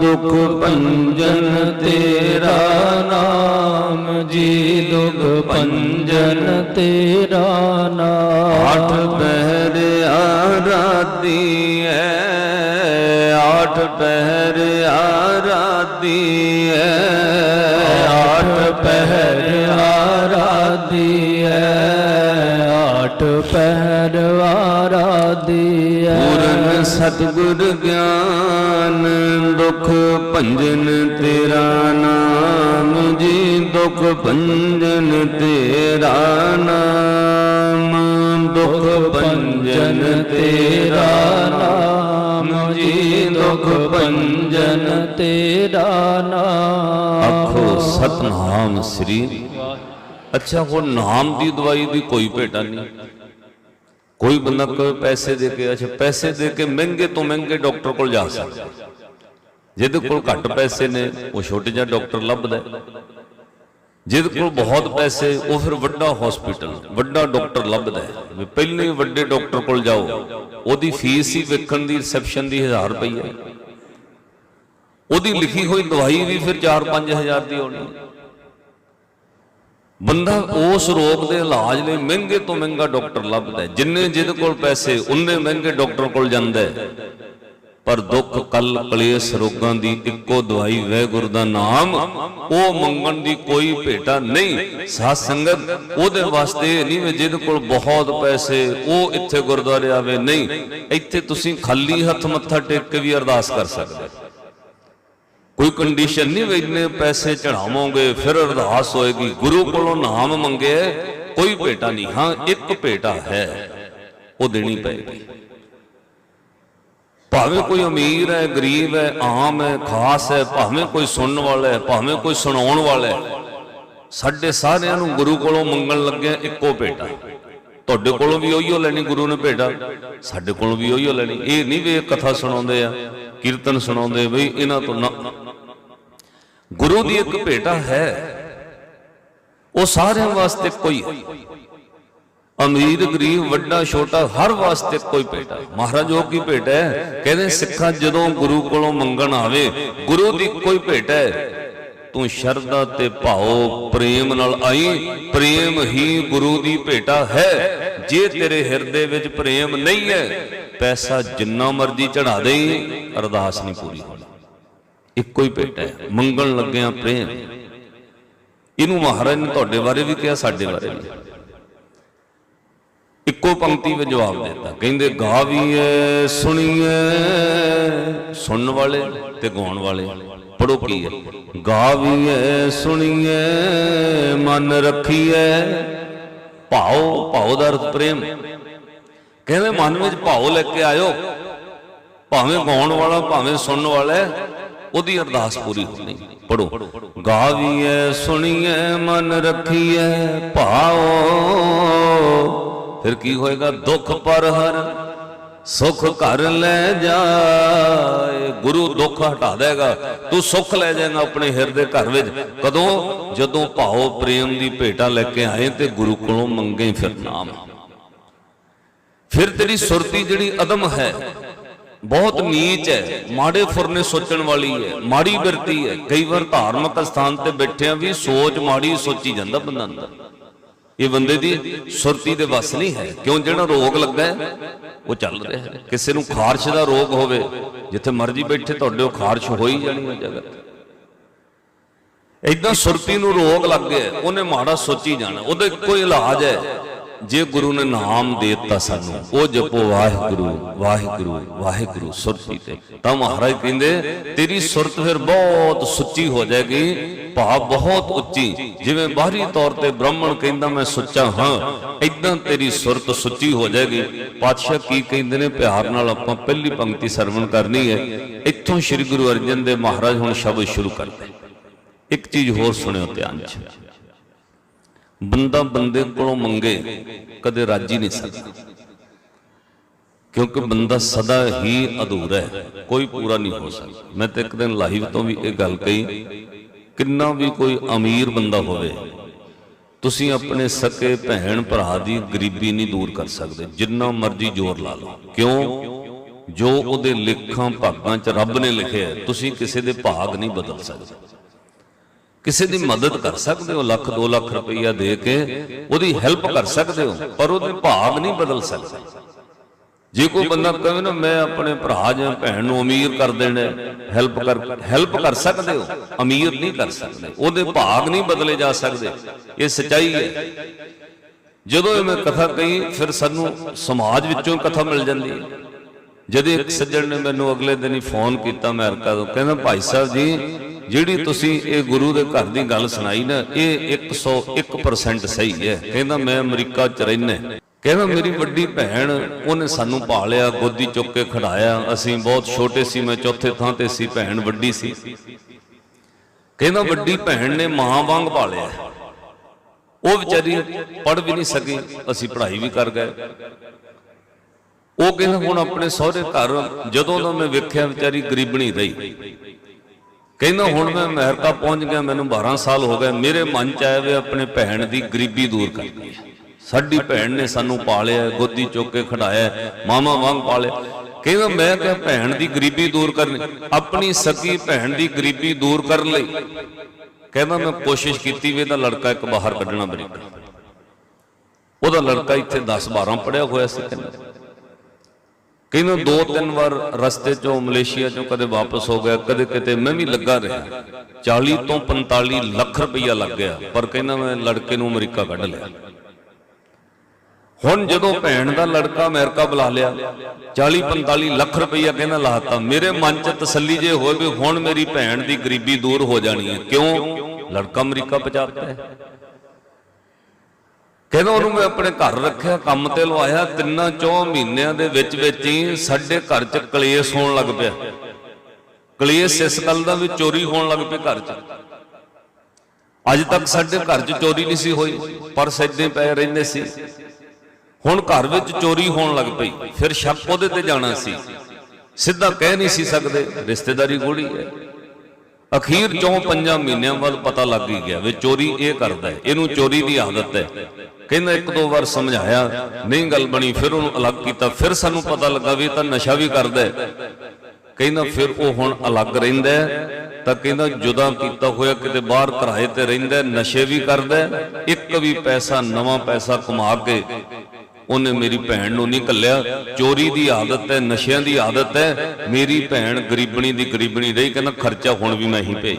S1: ਦੁਖ ਭੰਜਨ ਤੇਰਾ
S2: ਨਾਮ ਜੀ ਦੁਖ ਭੰਜਨ ਤੇਰਾ ਨਾਮ।
S1: ਆਠ ਪਹਿਰ ਆਰਾਧੀ ਹੈ ਆਠ ਪਹਿਰ ਆਰਾਧੀ ਹੈ
S2: ਆਠ ਪਹਿਰ ਆਰਾਧੀ ਹੈ ਆਠ ਪਹਿਰ ਆਰਾਧੀ ਹੈ
S1: ਪੂਰਨ ਸਤਿਗੁਰ ਗਿਆਨ ਦੁਖ ਭੰਜਨ ਤੇਰਾ ਨਾਮ, ਜੀ ਦੁਖ ਭੰਜਨ ਤੇਰਾ ਨਾਮ, ਦੁਖ ਭੰਜਨ ਤੇਰਾ ਨਾਮ, ਜੀ ਦੁਖ ਭੰਜਨ
S2: ਤੇਰਾ ਨਾਮ।
S1: ਆਖੋ, ਸਤਨਾਮ ਸ੍ਰੀ। ਅੱਛਾ, ਹੁਣ ਨਾਮ ਦੀ ਦਵਾਈ ਦੀ ਕੋਈ ਭੇਟਾ ਨਹੀਂ। ਕੋਈ ਬੰਦਾ ਕੋਈ ਪੈਸੇ ਦੇ ਕੇ, ਅੱਛਾ, ਪੈਸੇ ਦੇ ਕੇ ਮਹਿੰਗੇ ਤੋਂ ਮਹਿੰਗੇ ਡਾਕਟਰ ਕੋਲ ਜਾ ਸਕਦਾ। ਜਿਹਦੇ ਕੋਲ ਘੱਟ ਪੈਸੇ ਨੇ ਉਹ ਛੋਟੇ ਜਿਹਾ ਡਾਕਟਰ ਲੱਭਦਾ। ਜਿਹਦੇ ਕੋਲ ਬਹੁਤ ਪੈਸੇ ਉਹ ਫਿਰ ਵੱਡਾ ਹਸਪੀਟਲ ਵੱਡਾ ਡਾਕਟਰ ਲੱਭਦਾ ਵੀ ਪਹਿਲੇ ਵੱਡੇ ਡਾਕਟਰ ਕੋਲ ਜਾਓ ਉਹਦੀ ਫੀਸ ਹੀ ਵੇਖਣ ਦੀ ਰਿਸੈਪਸ਼ਨ ਦੀ 1000 ਰੁਪਏ ਹੈ ਉਹਦੀ ਲਿਖੀ ਹੋਈ ਦਵਾਈ ਵੀ ਫਿਰ 4-5000 ਦੀ ਹੋਣੀ ਬੰਦਾ ਉਸ ਰੋਗ ਦੇ ਇਲਾਜ ਲਈ ਮਹਿੰਗੇ ਤੋਂ ਮਹਿੰਗਾ ਡਾਕਟਰ ਲੱਭਦਾ ਜਿੰਨੇ ਜਿਹਦੇ ਕੋਲ ਪੈਸੇ ਉਨੇ ਮਹਿੰਗੇ ਡਾਕਟਰ ਕੋਲ ਜਾਂਦਾ ਹੈ। ਪਰ ਦੁੱਖ ਕਲ ਕਲੇਸ਼ ਰੋਗਾਂ ਦੀ ਇੱਕੋ ਦਵਾਈ ਵੈਗੁਰ ਦਾ ਨਾਮ, ਉਹ ਮੰਗਣ ਦੀ ਕੋਈ ਭੇਟਾ ਨਹੀਂ। ਸਾਧ ਸੰਗਤ, ਉਹਦੇ ਵਾਸਤੇ ਨਹੀਂ ਵੀ ਜਿਹਦੇ ਕੋਲ ਬਹੁਤ ਪੈਸੇ, ਉਹ ਇੱਥੇ ਗੁਰਦੁਆਰੇ ਆਵੇ, ਨਹੀਂ। ਇੱਥੇ ਤੁਸੀਂ ਖਾਲੀ ਹੱਥ ਮੱਥਾ ਟੇਕ ਕੇ ਵੀ ਅਰਦਾਸ ਕਰ ਸਕਦੇ। ਕੋਈ ਕੰਡੀਸ਼ਨ ਨਹੀਂ ਵੀ ਇੰਨੇ ਪੈਸੇ ਚੜਾਵੋਗੇ ਫਿਰ ਅਰਦਾਸ ਹੋਏਗੀ। ਗੁਰੂ ਕੋਲੋਂ ਨਾਮ ਮੰਗੇ, ਕੋਈ ਭੇਟਾ ਨਹੀਂ। ਹਾਂ, ਇੱਕ ਭੇਟਾ ਹੈ, ਉਹ ਦੇਣੀ ਪਏਗੀ। ਭਾਵੇਂ ਕੋਈ ਅਮੀਰ ਹੈ, ਗਰੀਬ ਹੈ, ਆਮ ਹੈ, ਖਾਸ ਹੈ, ਭਾਵੇਂ ਕੋਈ ਸੁਣਨ ਵਾਲਾ ਹੈ, ਭਾਵੇਂ ਕੋਈ ਸੁਣਾਉਣ ਵਾਲਾ ਹੈ, ਸਾਡੇ ਸਾਰਿਆਂ ਨੂੰ ਗੁਰੂ ਕੋਲੋਂ ਮੰਗਣ ਲੱਗਿਆ ਇੱਕੋ ਭੇਟਾ। ਤੁਹਾਡੇ ਕੋਲੋਂ ਵੀ ਉਹੀਓ ਲੈਣੀ, ਗੁਰੂ ਨੇ ਭੇਟਾ। ਸਾਡੇ ਕੋਲੋਂ ਵੀ ਉਹੀਓ ਲੈਣੀ। ਇਹ ਨਹੀਂ ਵੀ ਕਥਾ ਸੁਣਾਉਂਦੇ ਆ, ਕੀਰਤਨ ਸੁਣਾਉਂਦੇ ਬਈ ਇਹਨਾਂ ਤੋਂ ਨਾ। ਗੁਰੂ ਦੀ ਇੱਕ ਭੇਟਾ ਹੈ। ਉਹ ਸਾਰਿਆਂ ਵਾਸਤੇ ਕੋਈ ਹੈ। ਅਮੀਰ, ਗਰੀਬ, ਵੱਡਾ, ਛੋਟਾ, ਹਰ ਵਾਸਤੇ ਕੋਈ ਭੇਟਾ। ਮਹਾਰਾਜ ਉਹ ਕੀ ਭੇਟਾ ਹੈ? ਕਹਿੰਦੇ ਸਿੱਖਾਂ ਜਦੋਂ ਗੁਰੂ ਕੋਲੋਂ ਮੰਗਣ ਆਵੇ, ਗੁਰੂ ਦੀ ਕੋਈ ਭੇਟਾ ਹੈ? ਤੂੰ ਸ਼ਰਧਾ ਤੇ ਭਾਉ ਪ੍ਰੇਮ ਨਾਲ ਆਈ, ਪ੍ਰੇਮ ਹੀ ਗੁਰੂ ਦੀ ਭੇਟਾ ਹੈ। ਜੇ ਤੇਰੇ ਹਿਰਦੇ ਵਿੱਚ ਪ੍ਰੇਮ ਨਹੀਂ ਹੈ, ਪੈਸਾ ਜਿੰਨਾ ਮਰਜ਼ੀ ਚੜਾ ਦੇ, ਅਰਦਾਸ ਨਹੀਂ ਪੂਰੀ ਹੋਣੀ। ਇੱਕੋ ਹੀ ਭੇਟਾ ਹੈ, ਮੰਗਣ ਲੱਗਿਆ ਪ੍ਰੇਮ। ਇਹਨੂੰ ਮਹਾਰਾਜ ਨੇ ਤੁਹਾਡੇ ਬਾਰੇ ਵੀ ਕਿਹਾ, ਸਾਡੇ ਬਾਰੇ ਵੀ। ਇੱਕੋ ਪੰਕਤੀ ਵਿੱਚ ਜਵਾਬ ਦਿੱਤਾ। ਕਹਿੰਦੇ ਗਾਵੀਏ ਸੁਣੀਏ ਸੁਣਨ ਵਾਲੇ ਤੇ ਗਾਉਣ ਵਾਲੇ ਪੜੋ ਕੀ ਹੈ ਗਾਵੀਏ ਸੁਣੀਏ ਮਨ ਰੱਖੀਏ ਭਾਉ ਭਾਉ ਦਾ ਅਰਥ ਪ੍ਰੇਮ। ਕਹਿੰਦੇ, ਮਨ ਵਿੱਚ ਭਾਉ ਲੈ ਕੇ ਆਇਓ, ਭਾਵੇਂ ਗਾਉਣ ਵਾਲਾ, ਭਾਵੇਂ ਸੁਣਨ ਵਾਲਾ ਉਹਦੀ ਅਰਦਾਸ ਪੂਰੀ ਹੋਣੀ ਪੜੋ ਗਾਵੀਏ ਸੁਣੀਏ ਮਨ ਰੱਖੀਏ ਭਾਉ ਫਿਰ ਕੀ ਹੋਏਗਾ? ਦੁੱਖ ਪਰ ਹਰ ਸੁਖ ਘਰ ਲੈ ਜਾਏ। ਗੁਰੂ ਦੁੱਖ ਹਟਾ ਦੇਗਾ। ਤੂੰ ਸੁੱਖ ਲੈ ਜਾਏਗਾ ਆਪਣੇ ਹਿਰਦੇ ਘਰ ਵਿੱਚ। ਕਦੋਂ? ਜਦੋਂ ਭਾਉ ਪ੍ਰੇਮ ਦੀ ਭੇਟਾ ਲੈ ਕੇ ਆਏ ਤੇ ਗੁਰੂ ਕੋਲੋਂ ਮੰਗੇ ਫਿਰ ਨਾਮ। ਫਿਰ ਤੇਰੀ ਸੁਰਤੀ ਜਿਹੜੀ ਅਦਮ ਹੈ, ਬਹੁਤ ਨੀਚ ਹੈ, ਮਾੜੇ ਫੁਰਨੇ ਸੋਚਣ ਵਾਲੀ ਹੈ, ਮਾੜੀ ਬਿਰਤੀ ਹੈ। ਕਈ ਵਾਰ ਧਾਰਮਿਕ ਸਥਾਨ ਤੇ ਬੈਠਿਆਂ ਵੀ ਸੋਚ ਮਾੜੀ ਸੋਚੀ ਜਾਂਦਾ ਬੰਦਾ ਅੰਦਰ। ਇਹ ਬੰਦੇ ਦੀ ਸੁਰਤੀ ਦੇ ਵਸ ਨਹੀਂ ਹੈ। ਕਿਉਂ? ਜਿਹੜਾ ਰੋਗ ਲੱਗਾ ਉਹ ਚੱਲ ਰਿਹਾ ਹੈ। ਕਿਸੇ ਨੂੰ ਖਾਰਸ਼ ਦਾ ਰੋਗ ਹੋਵੇ, ਜਿੱਥੇ ਮਰਜ਼ੀ ਬੈਠੇ, ਤੁਹਾਡੇ ਉਹ ਖਾਰਸ਼ ਹੋ ਹੀ ਜਾਣੀ ਹੈ ਜਗਤ। ਇਦਾਂ ਸੁਰਤੀ ਨੂੰ ਰੋਗ ਲੱਗ ਗਿਆ, ਉਹਨੇ ਮਾੜਾ ਸੋਚੀ ਜਾਣਾ। ਉਹਦਾ ਇੱਕੋ ਇਲਾਜ ਹੈ। ਜੇ ਗੁਰੂ ਨੇ ਨਾਮ ਦੇ ਦਿੱਤਾ ਸਾਨੂੰ, ਉਹ ਜਪੋ ਵਾਹਿਗੁਰੂ ਵਾਹਿਗੁਰੂ ਵਾਹਿਗੁਰੂ ਸੁਰਤੀ ਤੇ। ਤਾਂ ਮਹਾਰਾਜ ਕਹਿੰਦੇ, ਤੇਰੀ ਸੁਰਤ ਫਿਰ ਬਹੁਤ ਸੁੱਚੀ ਹੋ ਜਾਏਗੀ, ਭਾਵ ਬਹੁਤ ਉੱਚੀ। ਜਿਵੇਂ ਬਾਹਰੀ ਤੌਰ ਤੇ ਬ੍ਰਾਹਮਣ ਕਹਿੰਦਾ, ਮੈਂ ਸੁੱਚਾ ਹਾਂ ਇਦਾਂ ਤੇਰੀ ਸੁਰਤ ਸੁੱਚੀ ਹੋ ਜਾਏਗੀ। ਪਾਤਸ਼ਾਹ ਕੀ ਕਹਿੰਦੇ ਨੇ, ਪਿਆਰ ਨਾਲ ਆਪਾਂ ਪਹਿਲੀ ਪੰਕਤੀ ਸਰਵਣ ਕਰਨੀ ਹੈ। ਇੱਥੋਂ ਸ੍ਰੀ ਗੁਰੂ ਅਰਜਨ ਦੇਵ ਮਹਾਰਾਜ ਹੁਣ ਸ਼ਬਦ ਸ਼ੁਰੂ ਕਰਦੇ। ਇੱਕ ਚੀਜ਼ ਹੋਰ ਸੁਣਿਓ ਧਿਆਨ 'ਚ। ਬੰਦਾ ਬੰਦੇ ਕੋਲੋਂ ਮੰਗੇ, ਕਦੇ ਰਾਜੀ ਨਹੀਂ ਸਕਦਾ ਕਿਉਂਕਿ ਬੰਦਾ ਸਦਾ ਹੀ ਅਧੂਰਾ ਹੈ, ਕੋਈ ਪੂਰਾ ਨਹੀਂ ਹੋ ਸਕਦਾ। ਮੈਂ ਤੇ ਇੱਕ ਦਿਨ ਲਾਈਵ ਤੋਂ ਵੀ ਇਹ ਗੱਲ ਕਹੀ, ਕਿੰਨਾ ਵੀ ਕੋਈ ਅਮੀਰ ਬੰਦਾ ਹੋਵੇ, ਤੁਸੀਂ ਆਪਣੇ ਸਕੇ ਭੈਣ ਭਰਾ ਦੀ ਗਰੀਬੀ ਨਹੀਂ ਦੂਰ ਕਰ ਸਕਦੇ, ਜਿੰਨਾ ਮਰਜ਼ੀ ਜ਼ੋਰ ਲਾ ਲਓ। ਕਿਉਂ? ਜੋ ਉਹਦੇ ਲਿਖਾਂ ਭਾਗਾਂ 'ਚ ਰੱਬ ਨੇ ਲਿਖਿਆ ਤੁਸੀਂ ਕਿਸੇ ਦੇ ਭਾਗ ਨਹੀਂ ਬਦਲ ਸਕਦੇ। ਕਿਸੇ ਦੀ ਮਦਦ ਕਰ ਸਕਦੇ ਹੋ ਲੱਖ 2 ਲੱਖ ਰੁਪਈਆ ਦੇ ਕੇ ਉਹਦੀ ਹੈਲਪ ਕਰ ਸਕਦੇ ਹੋ ਪਰ ਉਹਦੇ ਭਾਗ ਨਹੀਂ ਬਦਲ ਸਕਦੇ। ਜੇ ਕੋਈ ਬੰਦਾ ਕਹੇ ਨਾ ਮੈਂ ਆਪਣੇ ਭਰਾ ਜਾਂ ਭੈਣ ਨੂੰ ਅਮੀਰ ਕਰ ਦੇਣਾ ਹੈਲਪ ਕਰ ਹੈਲਪ ਕਰ ਸਕਦੇ ਹੋ? ਅਮੀਰ ਨਹੀਂ ਕਰ ਸਕਦੇ। ਉਹਦੇ ਭਾਗ ਨਹੀਂ ਬਦਲੇ ਜਾ ਸਕਦੇ। ਇਹ ਸਚਾਈ ਹੈ। ਜਦੋਂ ਇਹ ਮੈਂ ਕਥਾ ਕਹੀ ਫਿਰ ਸਾਨੂੰ ਸਮਾਜ ਵਿੱਚੋਂ ਕਥਾ ਮਿਲ ਜਾਂਦੀ ਹੈ। ਜਦ ਇੱਕ ਸੱਜਣ ਨੇ ਮੈਨੂੰ ਅਗਲੇ ਦਿਨ ਹੀ ਫੋਨ ਕੀਤਾ ਅਮਰੀਕਾ ਤੋਂ ਕਹਿੰਦਾ ਭਾਈ ਸਾਹਿਬ ਜੀ ਜਿਹੜੀ ਤੁਸੀਂ ਇਹ ਗੁਰੂ ਦੇ ਘਰ ਦੀ ਗੱਲ ਸੁਣਾਈ ਨਾ ਇਹ 101% ਸਹੀ ਹੈ। ਕਹਿੰਦਾ ਮੈਂ ਅਮਰੀਕਾ ਚ ਰਹਿਣਾ ਕਹਿੰਦਾ ਮੇਰੀ ਵੱਡੀ ਭੈਣ ਉਹਨੇ ਸਾਨੂੰ ਪਾਲਿਆ ਗੋਦੀ ਚੁੱਕ ਕੇ ਖੜਾਇਆ। ਅਸੀਂ ਬਹੁਤ ਛੋਟੇ ਸੀ ਮੈਂ ਚੌਥੇ ਥਾਂ ਤੇ ਸੀ ਭੈਣ ਵੱਡੀ ਸੀ। ਕਹਿੰਦਾ ਵੱਡੀ ਭੈਣ ਨੇ ਮਾਂ ਵਾਂਗ ਪਾਲਿਆ ਉਹ ਵਿਚਾਰੀ ਪੜ ਵੀ ਨਹੀਂ ਸਕੀ ਅਸੀਂ ਪੜ੍ਹਾਈ ਵੀ ਕਰ ਗਏ। ਉਹ ਕਹਿੰਦਾ ਹੁਣ ਆਪਣੇ ਸਹੁਰੇ ਘਰ ਜਦੋਂ ਦਾ ਮੈਂ ਵੇਖਿਆ ਵਿਚਾਰੀ ਗਰੀਬਣੀ ਰਹੀ ਕਹਿੰਦਾ ਹੁਣ ਮੈਂ ਅਮਰੀਕਾ ਪਹੁੰਚ ਗਿਆ ਮੈਨੂੰ 12 ਸਾਲ ਹੋ ਗਏ ਮੇਰੇ ਮਨ ਚ ਆਇਆ ਵੀ ਆਪਣੇ ਭੈਣ ਦੀ ਗਰੀਬੀ ਦੂਰ ਕਰਨੀ ਹੈ। ਸਾਡੀ ਭੈਣ ਨੇ ਸਾਨੂੰ ਪਾਲਿਆ ਗੋਦੀ ਚੁੱਕ ਕੇ ਖੜਾਇਆ ਮਾਮਾ ਵਾਂਗ ਪਾਲਿਆ। ਕਹਿੰਦਾ ਮੈਂ ਕਿਹਾ ਭੈਣ ਦੀ ਗਰੀਬੀ ਦੂਰ ਕਰਨੀ ਆਪਣੀ ਸਕੀ ਭੈਣ ਦੀ ਗਰੀਬੀ ਦੂਰ ਕਰਨ ਲਈ। ਕਹਿੰਦਾ ਮੈਂ ਕੋਸ਼ਿਸ਼ ਕੀਤੀ ਵੀ ਇਹਦਾ ਲੜਕਾ ਇੱਕ ਬਾਹਰ ਕੱਢਣਾ ਅਮਰੀਕਾ ਉਹਦਾ ਲੜਕਾ ਇੱਥੇ 10 12 ਪੜਿਆ ਹੋਇਆ ਸੀ ਕਹਿੰਦਾ। ਕਹਿੰਦਾ ਦੋ ਤਿੰਨ ਵਾਰ ਰਸਤੇ ਚੋਂ ਮਲੇਸ਼ੀਆ ਚੋਂ ਕਦੇ ਵਾਪਸ ਹੋ ਗਿਆ, ਕਦੇ ਕਿਤੇ, ਮੈਂ ਵੀ ਲੱਗਾ ਰਿਹਾ। 40 ਤੋਂ 45 ਲੱਖ ਰੁਪਈਆ ਲੱਗ ਗਿਆ, ਪਰ ਕਹਿੰਦਾ ਮੈਂ ਲੜਕੇ ਨੂੰ ਅਮਰੀਕਾ ਕੱਢ ਲਿਆ। ਹੁਣ ਜਦੋਂ ਭੈਣ ਦਾ ਲੜਕਾ ਅਮਰੀਕਾ ਬੁਲਾ ਲਿਆ 40 45 ਲੱਖ ਰੁਪਈਆ ਕਹਿੰਦਾ ਲਾਤਾ। ਮੇਰੇ ਮਨ 'ਚ ਤਸੱਲੀ ਜੇ ਹੋਏ ਵੀ ਹੁਣ ਮੇਰੀ ਭੈਣ ਦੀ ਗਰੀਬੀ ਦੂਰ ਹੋ ਜਾਣੀ ਹੈ। ਕਿਉਂ? ਲੜਕਾ ਅਮਰੀਕਾ ਪਹੁੰਚਾਤਾ ਕਹਿੰਦਾ ਉਹਨੂੰ ਮੈਂ ਆਪਣੇ ਘਰ ਰੱਖਿਆ, ਕੰਮ ਤੇ ਲਵਾਇਆ, ਤਿੰਨਾਂ ਚੌਂ ਮਹੀਨਿਆਂ ਦੇ ਵਿੱਚ ਵਿੱਚ ਹੀ ਸਾਡੇ ਘਰ 'ਚ ਕਲੇਸ਼ ਹੋਣ ਲੱਗ ਪਿਆ। ਕਲੇਸ਼ ਇਸ ਗੱਲ ਦਾ ਵੀ ਚੋਰੀ ਹੋਣ ਲੱਗ ਪਈ ਘਰ 'ਚ। ਅੱਜ ਤੱਕ ਸਾਡੇ ਘਰ 'ਚ ਚੋਰੀ ਨਹੀਂ ਸੀ ਹੋਈ ਪਰ ਸੈਦੇ ਪਏ ਰਹਿੰਦੇ ਸੀ। ਹੁਣ ਘਰ ਵਿੱਚ ਚੋਰੀ ਹੋਣ ਲੱਗ ਪਈ, ਫਿਰ ਸ਼ੱਕ ਉਹਦੇ ਤੇ ਜਾਣਾ ਸੀ। ਸਿੱਧਾ ਕਹਿ ਨਹੀਂ ਸੀ ਸਕਦੇ, ਰਿਸ਼ਤੇਦਾਰੀ ਗੋੜੀ ਹੈ। ਅਖੀਰ ਚੋਂ ਪੰਜਾਂ ਮਹੀਨਿਆਂ ਬਾਅਦ ਪਤਾ ਲੱਗ ਹੀ ਗਿਆ ਵੀ ਚੋਰੀ ਇਹ ਕਰਦਾ ਹੈ, ਇਹਨੂੰ ਚੋਰੀ ਦੀ ਆਦਤ ਹੈ। ਕਹਿੰਦਾ ਇੱਕ ਦੋ ਵਾਰ ਸਮਝਾਇਆ, ਨਹੀਂ ਗੱਲ ਬਣੀ, ਫਿਰ ਉਹਨੂੰ ਅਲੱਗ ਕੀਤਾ, ਫਿਰ ਸਾਨੂੰ ਪਤਾ ਲੱਗਾ ਵੀ ਇਹ ਤਾਂ ਨਸ਼ਾ ਵੀ ਕਰਦਾ ਹੈ। ਕਹਿੰਦਾ ਫਿਰ ਉਹ ਹੁਣ ਅਲੱਗ ਰਹਿੰਦਾ ਤਾਂ ਕਹਿੰਦਾ ਜੁਦਾ ਕੀਤਾ ਹੋਇਆ ਕਿਤੇ ਬਾਹਰ ਕਿਰਾਏ ਤੇ ਰਹਿੰਦਾ ਨਸ਼ੇ ਵੀ ਕਰਦਾ ਇੱਕ ਵੀ ਪੈਸਾ, ਨਵਾਂ ਪੈਸਾ ਕਮਾ ਕੇ ਉਹਨੇ ਮੇਰੀ ਭੈਣ ਨੂੰ ਨਹੀਂ ਕੱਲਿਆ। ਚੋਰੀ ਦੀ ਆਦਤ ਹੈ, ਨਸ਼ਿਆਂ ਦੀ ਆਦਤ ਹੈ। ਮੇਰੀ ਭੈਣ ਗਰੀਬਣੀ ਦੀ ਗਰੀਬਣੀ ਰਹੀ, ਕਹਿੰਦਾ ਖਰਚਾ ਹੁਣ ਵੀ ਮੈਂ ਹੀ ਭੇਜ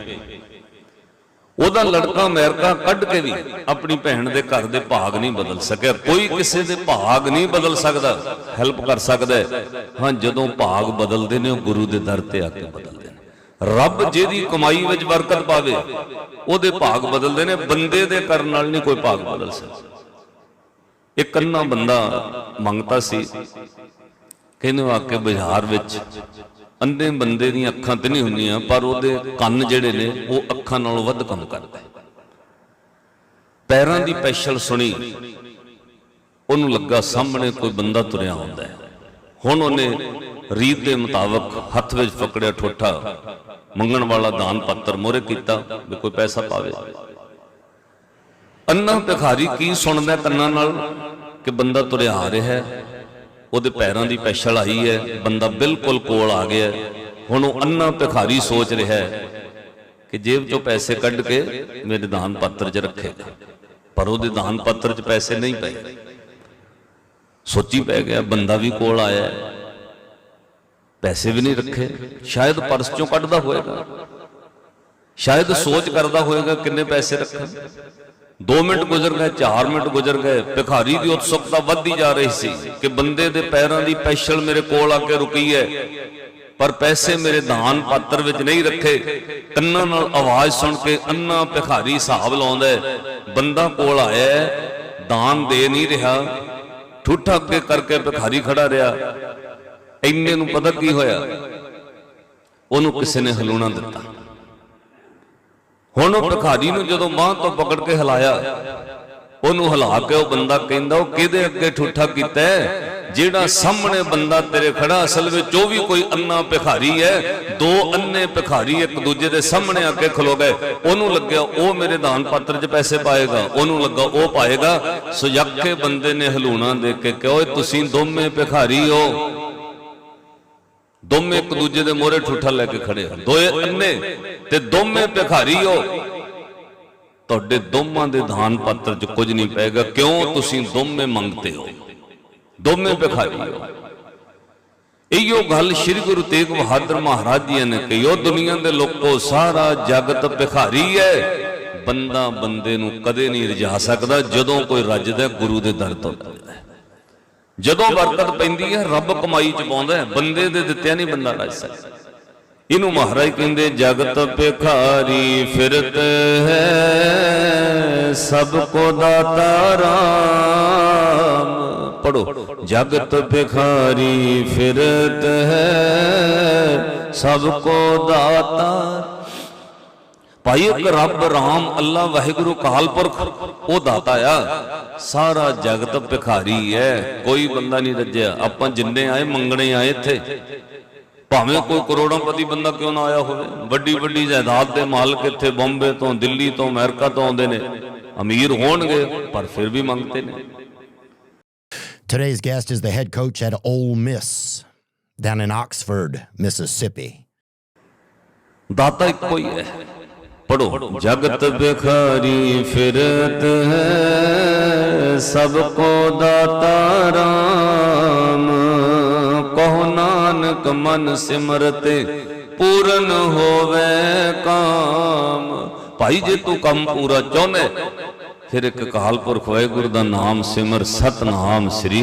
S1: ਉਹਦਾ ਲੜਕਾ ਅਮਰੀਕਾ ਕੱਢ ਕੇ ਵੀ ਆਪਣੀ ਭੈਣ ਦੇ ਘਰ ਦੇ ਭਾਗ ਨਹੀਂ ਬਦਲ ਸਕਿਆ। ਕੋਈ ਕਿਸੇ ਦੇ ਭਾਗ ਨਹੀਂ ਬਦਲ ਸਕਦਾ। ਹੈਲਪ ਕਰ ਸਕਦਾ ਹਾਂ, ਜਦੋਂ ਭਾਗ ਬਦਲਦੇ ਨੇ, ਉਹ ਗੁਰੂ ਦੇ ਦਰ ਤੇ ਆ ਕੇ ਬਦਲਦੇ ਨੇ। ਰੱਬ ਜਿਹਦੀ ਕਮਾਈ ਵਿੱਚ ਬਰਕਤ ਪਾਵੇ, ਉਹਦੇ ਭਾਗ ਬਦਲਦੇ ਨੇ। ਬੰਦੇ ਦੇ ਕਰਨ ਨਾਲ ਨਹੀਂ ਕੋਈ ਭਾਗ ਬਦਲ ਸਕਦਾ। ਇੱਕ ਅੰਨਾ ਬੰਦਾ ਮੰਗਤਾ ਸੀ। ਕਹਿੰਦੇ ਆ ਕੇ ਬਾਜ਼ਾਰ ਵਿੱਚ ਅੰਨੇ ਬੰਦੇ ਦੀਆਂ ਅੱਖਾਂ ਤੇ ਨਹੀਂ ਹੁੰਦੀਆਂ, ਪਰ ਉਹਦੇ ਕੰਨ ਜਿਹੜੇ ਨੇ, ਉਹ ਅੱਖਾਂ ਨਾਲੋਂ ਵੱਧ ਕੰਮ ਕਰਦੇ ਪੈਰਾਂ ਦੀ ਪੈਸ਼ਲ ਸੁਣੀ, ਉਹਨੂੰ ਲੱਗਾ ਸਾਹਮਣੇ ਕੋਈ ਬੰਦਾ ਤੁਰਿਆ ਹੁੰਦਾ ਹੈ। ਹੁਣ ਉਹਨੇ ਰੀਤ ਦੇ ਮੁਤਾਬਕ ਹੱਥ ਵਿੱਚ ਪਕੜਿਆ ਠੋਠਾ, ਮੰਗਣ ਵਾਲਾ ਦਾਨ ਪੱਤਰ ਮੋਰੇ ਕੀਤਾ ਵੀ ਕੋਈ ਪੈਸਾ ਪਾਵੇ। ਅੰਨਾ ਭਿਖਾਰੀ ਕੀ ਸੁਣਦਾ ਕੰਨਾਂ ਨਾਲ? ਕਿ ਬੰਦਾ ਤੁਰਿਆ ਆ ਰਿਹਾ ਹੈ, ਉਹਦੇ ਪੈਰਾਂ ਦੀ ਪੈਸ਼ਲ ਆਈ ਹੈ, ਬੰਦਾ ਬਿਲਕੁਲ ਕੋਲ ਆ ਗਿਆ ਹੁਣ ਉਹ ਅੰਨਾ ਭਿਖਾਰੀ ਸੋਚ ਰਿਹਾ ਹੈ ਕਿ ਜੇਬ ਚੋਂ ਪੈਸੇ ਕੱਢ ਕੇ ਮੇਰੇ ਦਾਨ ਪੱਤਰ 'ਚ ਰੱਖੇਗਾ। ਪਰ ਉਹਦੇ ਦਾਨ ਪੱਤਰ 'ਚ ਪੈਸੇ ਨਹੀਂ ਪਏ। ਸੋਚੀ ਪੈ ਗਿਆ, ਬੰਦਾ ਵੀ ਕੋਲ ਆਇਆ ਪੈਸੇ ਵੀ ਨਹੀਂ ਰੱਖੇ। ਸ਼ਾਇਦ ਪਰਸ ਚੋਂ ਕੱਢਦਾ ਹੋਏਗਾ। ਸ਼ਾਇਦ ਸੋਚ ਕਰਦਾ ਹੋਏਗਾ ਕਿੰਨੇ ਪੈਸੇ ਰੱਖਾਂ 2 ਮਿੰਟ ਗੁਜ਼ਰ ਗਏ 4 ਮਿੰਟ ਗੁਜ਼ਰ ਗਏ, ਭਿਖਾਰੀ ਦੀ ਉਤਸੁਕਤਾ ਵੱਧਦੀ ਜਾ ਰਹੀ ਸੀ ਕਿ ਬੰਦੇ ਦੇ ਪੈਰਾਂ ਦੀ ਪੈਸ਼ਲ ਮੇਰੇ ਕੋਲ ਆ ਕੇ ਰੁਕੀ ਹੈ। ਪਰ ਪੈਸੇ ਮੇਰੇ ਦਾਨ ਪਾਤਰ ਵਿੱਚ ਨਹੀਂ ਰੱਖੇ। ਕੰਨਾਂ ਨਾਲ ਆਵਾਜ਼ ਸੁਣ ਕੇ ਅੰਨਾ ਭਿਖਾਰੀ ਹਿਸਾਬ ਲਾਉਂਦਾ ਬੰਦਾ ਕੋਲ ਆਇਆ ਦਾਨ ਦੇ ਨਹੀਂ ਰਿਹਾ। ਠੁੱਠ ਅੱਗੇ ਕਰਕੇ ਭਿਖਾਰੀ ਖੜਾ ਰਿਹਾ। ਇੰਨੇ ਨੂੰ ਪਤਾ ਕੀ ਹੋਇਆ? ਉਹਨੂੰ ਕਿਸੇ ਨੇ ਹਲੂਣਾ ਦਿੱਤਾ। ਹੁਣ ਉਹ ਭਿਖਾਰੀ ਨੂੰ ਜਦੋਂ ਬਾਹ ਤੋਂ ਪਕੜ ਕੇ ਹਿਲਾਇਆ ਉਹਨੂੰ ਹਿਲਾ ਕੇ ਉਹ ਬੰਦਾ ਕਹਿੰਦਾ ਉਹ ਕਿਹਦੇ ਅੱਗੇ ਠੁੱਠਾ ਕੀਤਾ? ਜਿਹੜਾ ਸਾਹਮਣੇ ਬੰਦਾ ਤੇਰੇ ਖੜਾ ਅਸਲ ਵਿੱਚ ਉਹ ਵੀ ਕੋਈ ਅੰਨਾ ਭਿਖਾਰੀ ਹੈ ਦੋ ਅੰਨੇ ਭਿਖਾਰੀ ਇੱਕ ਦੂਜੇ ਦੇ ਸਾਹਮਣੇ ਆ ਕੇ ਖਲੋ ਗਏ। ਉਹਨੂੰ ਲੱਗਿਆ ਉਹ ਮੇਰੇ ਦਾਨ ਪਾਤਰ 'ਚ ਪੈਸੇ ਪਾਏਗਾ। ਉਹਨੂੰ ਲੱਗਾ ਉਹ ਪਾਏਗਾ ਸੁਜੱਕੇ ਬੰਦੇ ਨੇ ਹਲੂਣਾ ਦੇ ਕੇ ਕਿ ਓਏ ਤੁਸੀਂ ਦੋਵੇਂ ਭਿਖਾਰੀ ਹੋ। ਦੋਵੇਂ ਇੱਕ ਦੂਜੇ ਦੇ ਮੋਹਰੇ ਠੂਠਾ ਲੈ ਕੇ ਖੜੇ ਆ। ਦੋਏ ਅੰਨੇ ਤੇ ਦੋਵੇਂ ਭਿਖਾਰੀ ਹੋ। ਤੁਹਾਡੇ ਦੋਮਾਂ ਦੇ ਦਾਨ ਪੱਤਰ 'ਚ ਕੁਝ ਨਹੀਂ ਪਏਗਾ। ਕਿਉਂ ਤੁਸੀਂ ਦੋਵੇਂ ਮੰਗਤੇ ਹੋ? ਦੋਵੇਂ ਭਿਖਾਰੀ ਹੋ। ਇਹੋ ਗੱਲ ਸ੍ਰੀ ਗੁਰੂ ਤੇਗ ਬਹਾਦਰ ਮਹਾਰਾਜ ਜੀ ਨੇ ਕਹੀ। ਉਹ ਦੁਨੀਆ ਦੇ ਲੋਕੋ, ਸਾਰਾ ਜਗਤ ਭਿਖਾਰੀ ਹੈ। ਬੰਦਾ ਬੰਦੇ ਨੂੰ ਕਦੇ ਨਹੀਂ ਰਜਾ ਸਕਦਾ ਜਦੋਂ ਕੋਈ ਰੱਜਦਾ ਗੁਰੂ ਦੇ ਦਰ ਤੋਂ ਰੱਜਦਾ ਜਦੋਂ ਬਰਕਤ ਪੈਂਦੀ ਹੈ, ਰੱਬ ਕਮਾਈ ਚ ਪਾਉਂਦਾ ਹੈ, ਬੰਦੇ ਦੇ ਦਿੱਤਿਆਂ ਨਹੀਂ ਬੰਦਾ ਰੱਜ ਸਕਦਾ। ਇਹਨੂੰ ਮਹਾਰਾਜ ਕਹਿੰਦੇ, ਜਗਤ ਭਿਖਾਰੀ ਫਿਰਤ ਹੈ, ਸਭ ਕੋ ਦਾਤਾ ਰਾਮ। ਪੜੋ ਜਗਤ ਭਿਖਾਰੀ ਫਿਰਤ ਹੈ, ਸਭ ਕੋ ਦਾਤਾ ਭਾਈ ਇੱਕ ਰੱਬ ਰਾਮ ਅੱਲਾ ਵਾਹਿਗੁਰੂ ਕਾਲ ਪੁਰਖ ਉਹ ਦਾਤਾ ਆ। ਸਾਰਾ ਜਗਤ ਭਿਖਾਰੀ ਹੈ ਕੋਈ ਬੰਦਾ ਨਹੀਂ ਰੱਜਿਆ। ਆਪਾਂ ਜਿੰਨੇ ਆਏ ਮੰਗਣੇ ਆਏ ਇੱਥੇ। ਭਾਵੇਂ ਕੋਈ ਕਰੋੜਾਂਪਤੀ ਬੰਦਾ ਕਿਉਂ ਨਾ ਆਇਆ ਹੋਵੇ। ਵੱਡੀ ਵੱਡੀ ਜਾਇਦਾਦ ਦੇ ਮਾਲਕ ਇੱਥੇ ਬੰਬੇ ਤੋਂ ਦਿੱਲੀ ਤੋਂ ਅਮਰੀਕਾ ਤੋਂ ਆਉਂਦੇ ਨੇ। ਅਮੀਰ ਹੋਣਗੇ ਪਰ ਫਿਰ ਵੀ ਮੰਗਤੇ ਨੇ।
S3: Today's guest is the head coach at Ole Miss down in Oxford, Mississippi.
S1: ਦਾਤਾ ਇੱਕੋ ਹੀ ਹੈ ਪੜੋ ਜਗਤ ਬਿਖਾਰੀ ਫਿਰਤ ਹੈ, ਸਭ ਕੋ ਦਾਤਾ ਰਾਮ। ਕਹੋ ਨਾਨਕ ਮਨ ਸਿਮਰਤੇ, ਪੂਰਨ ਹੋਵੇ ਕਾਮ। ਭਾਈ ਜੇ ਤੂੰ ਕੰਮ ਪੂਰਾ ਚਾਹੁੰਦਾ ਫਿਰ ਇੱਕ ਅਕਾਲ ਵਾਹਿਗੁਰੂ ਦਾ ਨਾਮ ਸਿਮਰ ਸਤਨਾਮ ਸ੍ਰੀ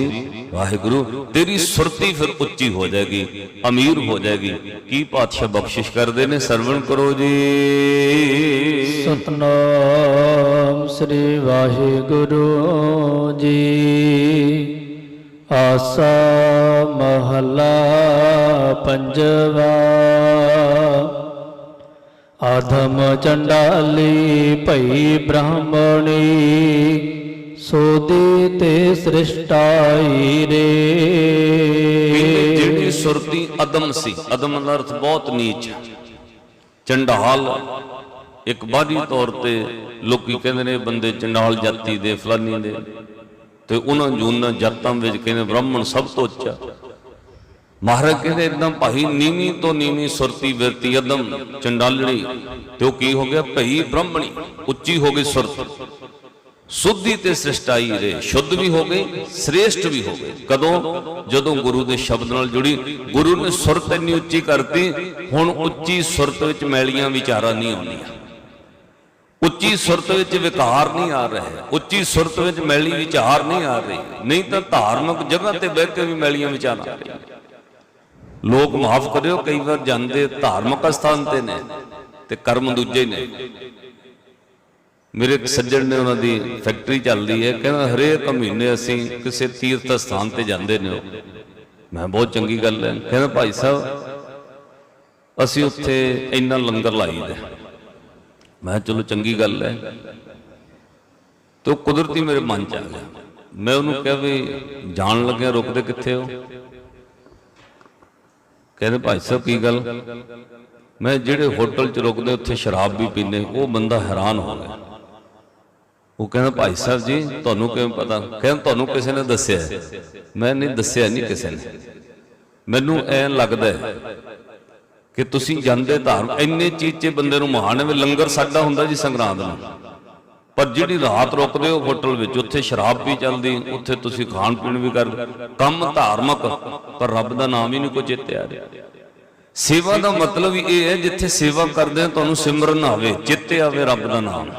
S1: ਵਾਹਿਗੁਰੂ। ਤੇਰੀ ਸੁਰਤੀ ਫਿਰ ਉੱਚੀ ਹੋ ਜਾਏਗੀ, ਅਮੀਰ ਹੋ ਜਾਏਗੀ। ਕੀ ਪਾਤਸ਼ਾਹ ਬਖਸ਼ਿਸ਼ ਕਰਦੇ ਨੇ ਸਰਵਣ ਕਰੋ ਜੀ।
S2: ਸਤਨਾਮ ਸ੍ਰੀ ਵਾਹਿਗੁਰੂ ਜੀ। ਆਸਾ ਮਹਲਾ ਪੰਜਵਾ। ਆਧਮ ਚੰਡਾਲੀ ਭਈ ਬ੍ਰਾਹਮਣੀ ਸੋਦੀ ਤੇ ਸ੍ਰਿਸ਼ਟਾਈ
S1: ਕਹਿੰਦੇ ਜਿਹੜੀ ਸੁਰਤੀ ਅਦਮ ਸੀ, ਅਦਮ ਦਾ ਅਰਥ ਬਹੁਤ ਨੀਚ ਚੰਡਾਲ, ਇੱਕ ਬਾਦੀ ਤੌਰ ਤੇ ਲੋਕੀ ਕਹਿੰਦੇ ਨੇ ਬੰਦੇ ਚੰਡਾਲ ਜਾਤੀ ਦੇ, ਫਲਾਨੀ ਦੇ। ਤੇ ਉਹਨਾਂ ਜੂਨਾਂ ਜਾਤਾਂ ਵਿੱਚ ਕਹਿੰਦੇ ਬ੍ਰਾਹਮਣ ਸਭ ਤੋਂ ਉੱਚਾ। ਮਹਾਰਾਜ ਕਹਿੰਦੇ ਇਦਾਂ ਭਾਈ ਨੀਵੀਂ ਤੋਂ ਨੀਵੀਂ ਸੁਰਤੀ ਵਿਰਤੀ ਅਦਮ, ਚੰਡਾਲੜੀ, ਤੇ ਉਹ ਕੀ ਹੋ ਗਿਆ? ਭਈ ਬ੍ਰਾਹਮਣੀ, ਉੱਚੀ ਹੋ ਗਈ ਸੁਰਤ। ਸੁੱਧੀ ਤੇ ਸ੍ਰਿਸ਼ਟਾਈ ਰੇ ਸ਼ੁੱਧ ਵੀ ਹੋ ਗਏ, ਸ੍ਰੇਸ਼ਟ ਵੀ ਹੋ ਗਏ। ਕਦੋਂ? ਜਦੋਂ ਗੁਰੂ ਦੇ ਸ਼ਬਦ ਨਾਲ ਜੁੜੀ। ਗੁਰੂ ਨੇ ਸੁਰਤ ਇੰਨੀ ਉੱਚੀ ਕਰਤੀ, ਹੁਣ ਉੱਚੀ ਸੁਰਤ ਵਿੱਚ ਮੈਲੀਆਂ ਵਿਚਾਰਾਂ ਨਹੀਂ ਆਉਂਦੀਆਂ। ਉੱਚੀ ਸੁਰਤ ਵਿੱਚ ਵਿਕਾਰ ਨਹੀਂ ਆ ਰਹੇ, ਉੱਚੀ ਸੁਰਤ ਵਿੱਚ ਮੈਲੀ ਵਿਚਾਰ ਨਹੀਂ ਆ ਰਹੀ। ਨਹੀਂ ਤਾਂ ਧਾਰਮਿਕ ਜਗ੍ਹਾ ਤੇ ਬਹਿ ਕੇ ਵੀ ਮੈਲੀਆਂ ਵਿਚਾਰਾਂ ਆ ਰਹੀਆਂ। ਲੋਕ ਮਾਫ ਕਰਿਓ, ਕਈ ਵਾਰ ਜਾਂਦੇ ਧਾਰਮਿਕ ਸਥਾਨ ਤੇ ਨੇ ਤੇ ਕਰਮ ਦੂਜੇ ਨੇ। ਮੇਰੇ ਇੱਕ ਸੱਜਣ ਨੇ ਉਹਨਾਂ ਦੀ ਫੈਕਟਰੀ ਚੱਲਦੀ ਹੈ, ਕਹਿੰਦਾ ਹਰੇਕ ਮਹੀਨੇ ਅਸੀਂ ਕਿਸੇ ਤੀਰਥ ਸਥਾਨ ਤੇ ਜਾਂਦੇ ਨੇ ਉਹ। ਮੈਂ ਬਹੁਤ ਚੰਗੀ ਗੱਲ ਹੈ। ਕਹਿੰਦਾ, ਭਾਈ ਸਾਹਿਬ, ਅਸੀਂ ਉੱਥੇ ਇੰਨਾ ਲੰਗਰ ਲਾਈਦਾ ਮੈਂ ਕਿਹਾ, ਚਲੋ ਚੰਗੀ ਗੱਲ ਹੈ। ਤੇ ਉਹ ਕੁਦਰਤੀ ਮੇਰੇ ਮਨ ਚ ਆ ਗਿਆ। ਮੈਂ ਉਹਨੂੰ ਕਿਹਾ ਵੀ ਜਾਣ ਲੱਗਿਆ ਰੁਕਦੇ ਕਿੱਥੇ ਹੋ? ਕਹਿੰਦੇ ਭਾਈ ਸਾਹਿਬ ਕੀ ਗੱਲ? ਮੈਂ ਜਿਹੜੇ ਹੋਟਲ 'ਚ ਰੁਕਦੇ, ਉੱਥੇ ਸ਼ਰਾਬ ਵੀ ਪੀਂਦੇ, ਉਹ ਬੰਦਾ ਹੈਰਾਨ ਹੋ ਗਿਆ। ਉਹ ਕਹਿੰਦਾ, ਭਾਈ ਸਾਹਿਬ ਜੀ, ਤੁਹਾਨੂੰ ਕਿਵੇਂ ਪਤਾ? ਕਹਿੰਦਾ, ਤੁਹਾਨੂੰ ਕਿਸੇ ਨੇ ਦੱਸਿਆ ਮੈਂ, ਨਹੀਂ, ਦੱਸਿਆ ਨਹੀਂ ਕਿਸੇ ਨੇ। ਮੈਨੂੰ ਐਂ ਲੱਗਦਾ ਕਿ ਤੁਸੀਂ ਜਾਂਦੇ ਧਰਮ ਇੰਨੇ ਚੀਜ਼ ਚ ਬੰਦੇ ਨੂੰ ਮਹਾਨ ਹੈ ਲੰਗਰ ਸਾਡਾ ਹੁੰਦਾ ਜੀ ਸੰਗਰਾਂਦ ਨੂੰ। ਪਰ ਜਿਹੜੀ ਰਾਤ ਰੁਕਦੇ ਹੋ ਹੋਟਲ ਵਿੱਚ, ਉੱਥੇ ਸ਼ਰਾਬ ਵੀ ਚੱਲਦੀ, ਉੱਥੇ ਤੁਸੀਂ ਖਾਣ ਪੀਣ ਵੀ ਕਰਦੇ ਕੰਮ ਧਾਰਮਿਕ, ਪਰ ਰੱਬ ਦਾ ਨਾਮ ਹੀ ਨਹੀਂ ਕੋਈ ਚੇਤੇ ਆ ਰਿਹਾ। ਸੇਵਾ ਦਾ ਮਤਲਬ ਇਹ ਹੈ, ਜਿੱਥੇ ਸੇਵਾ ਕਰਦੇ ਆ ਤੁਹਾਨੂੰ ਸਿਮਰਨ ਆਵੇ, ਚੇਤੇ ਆਵੇ ਰੱਬ ਦਾ ਨਾਮ।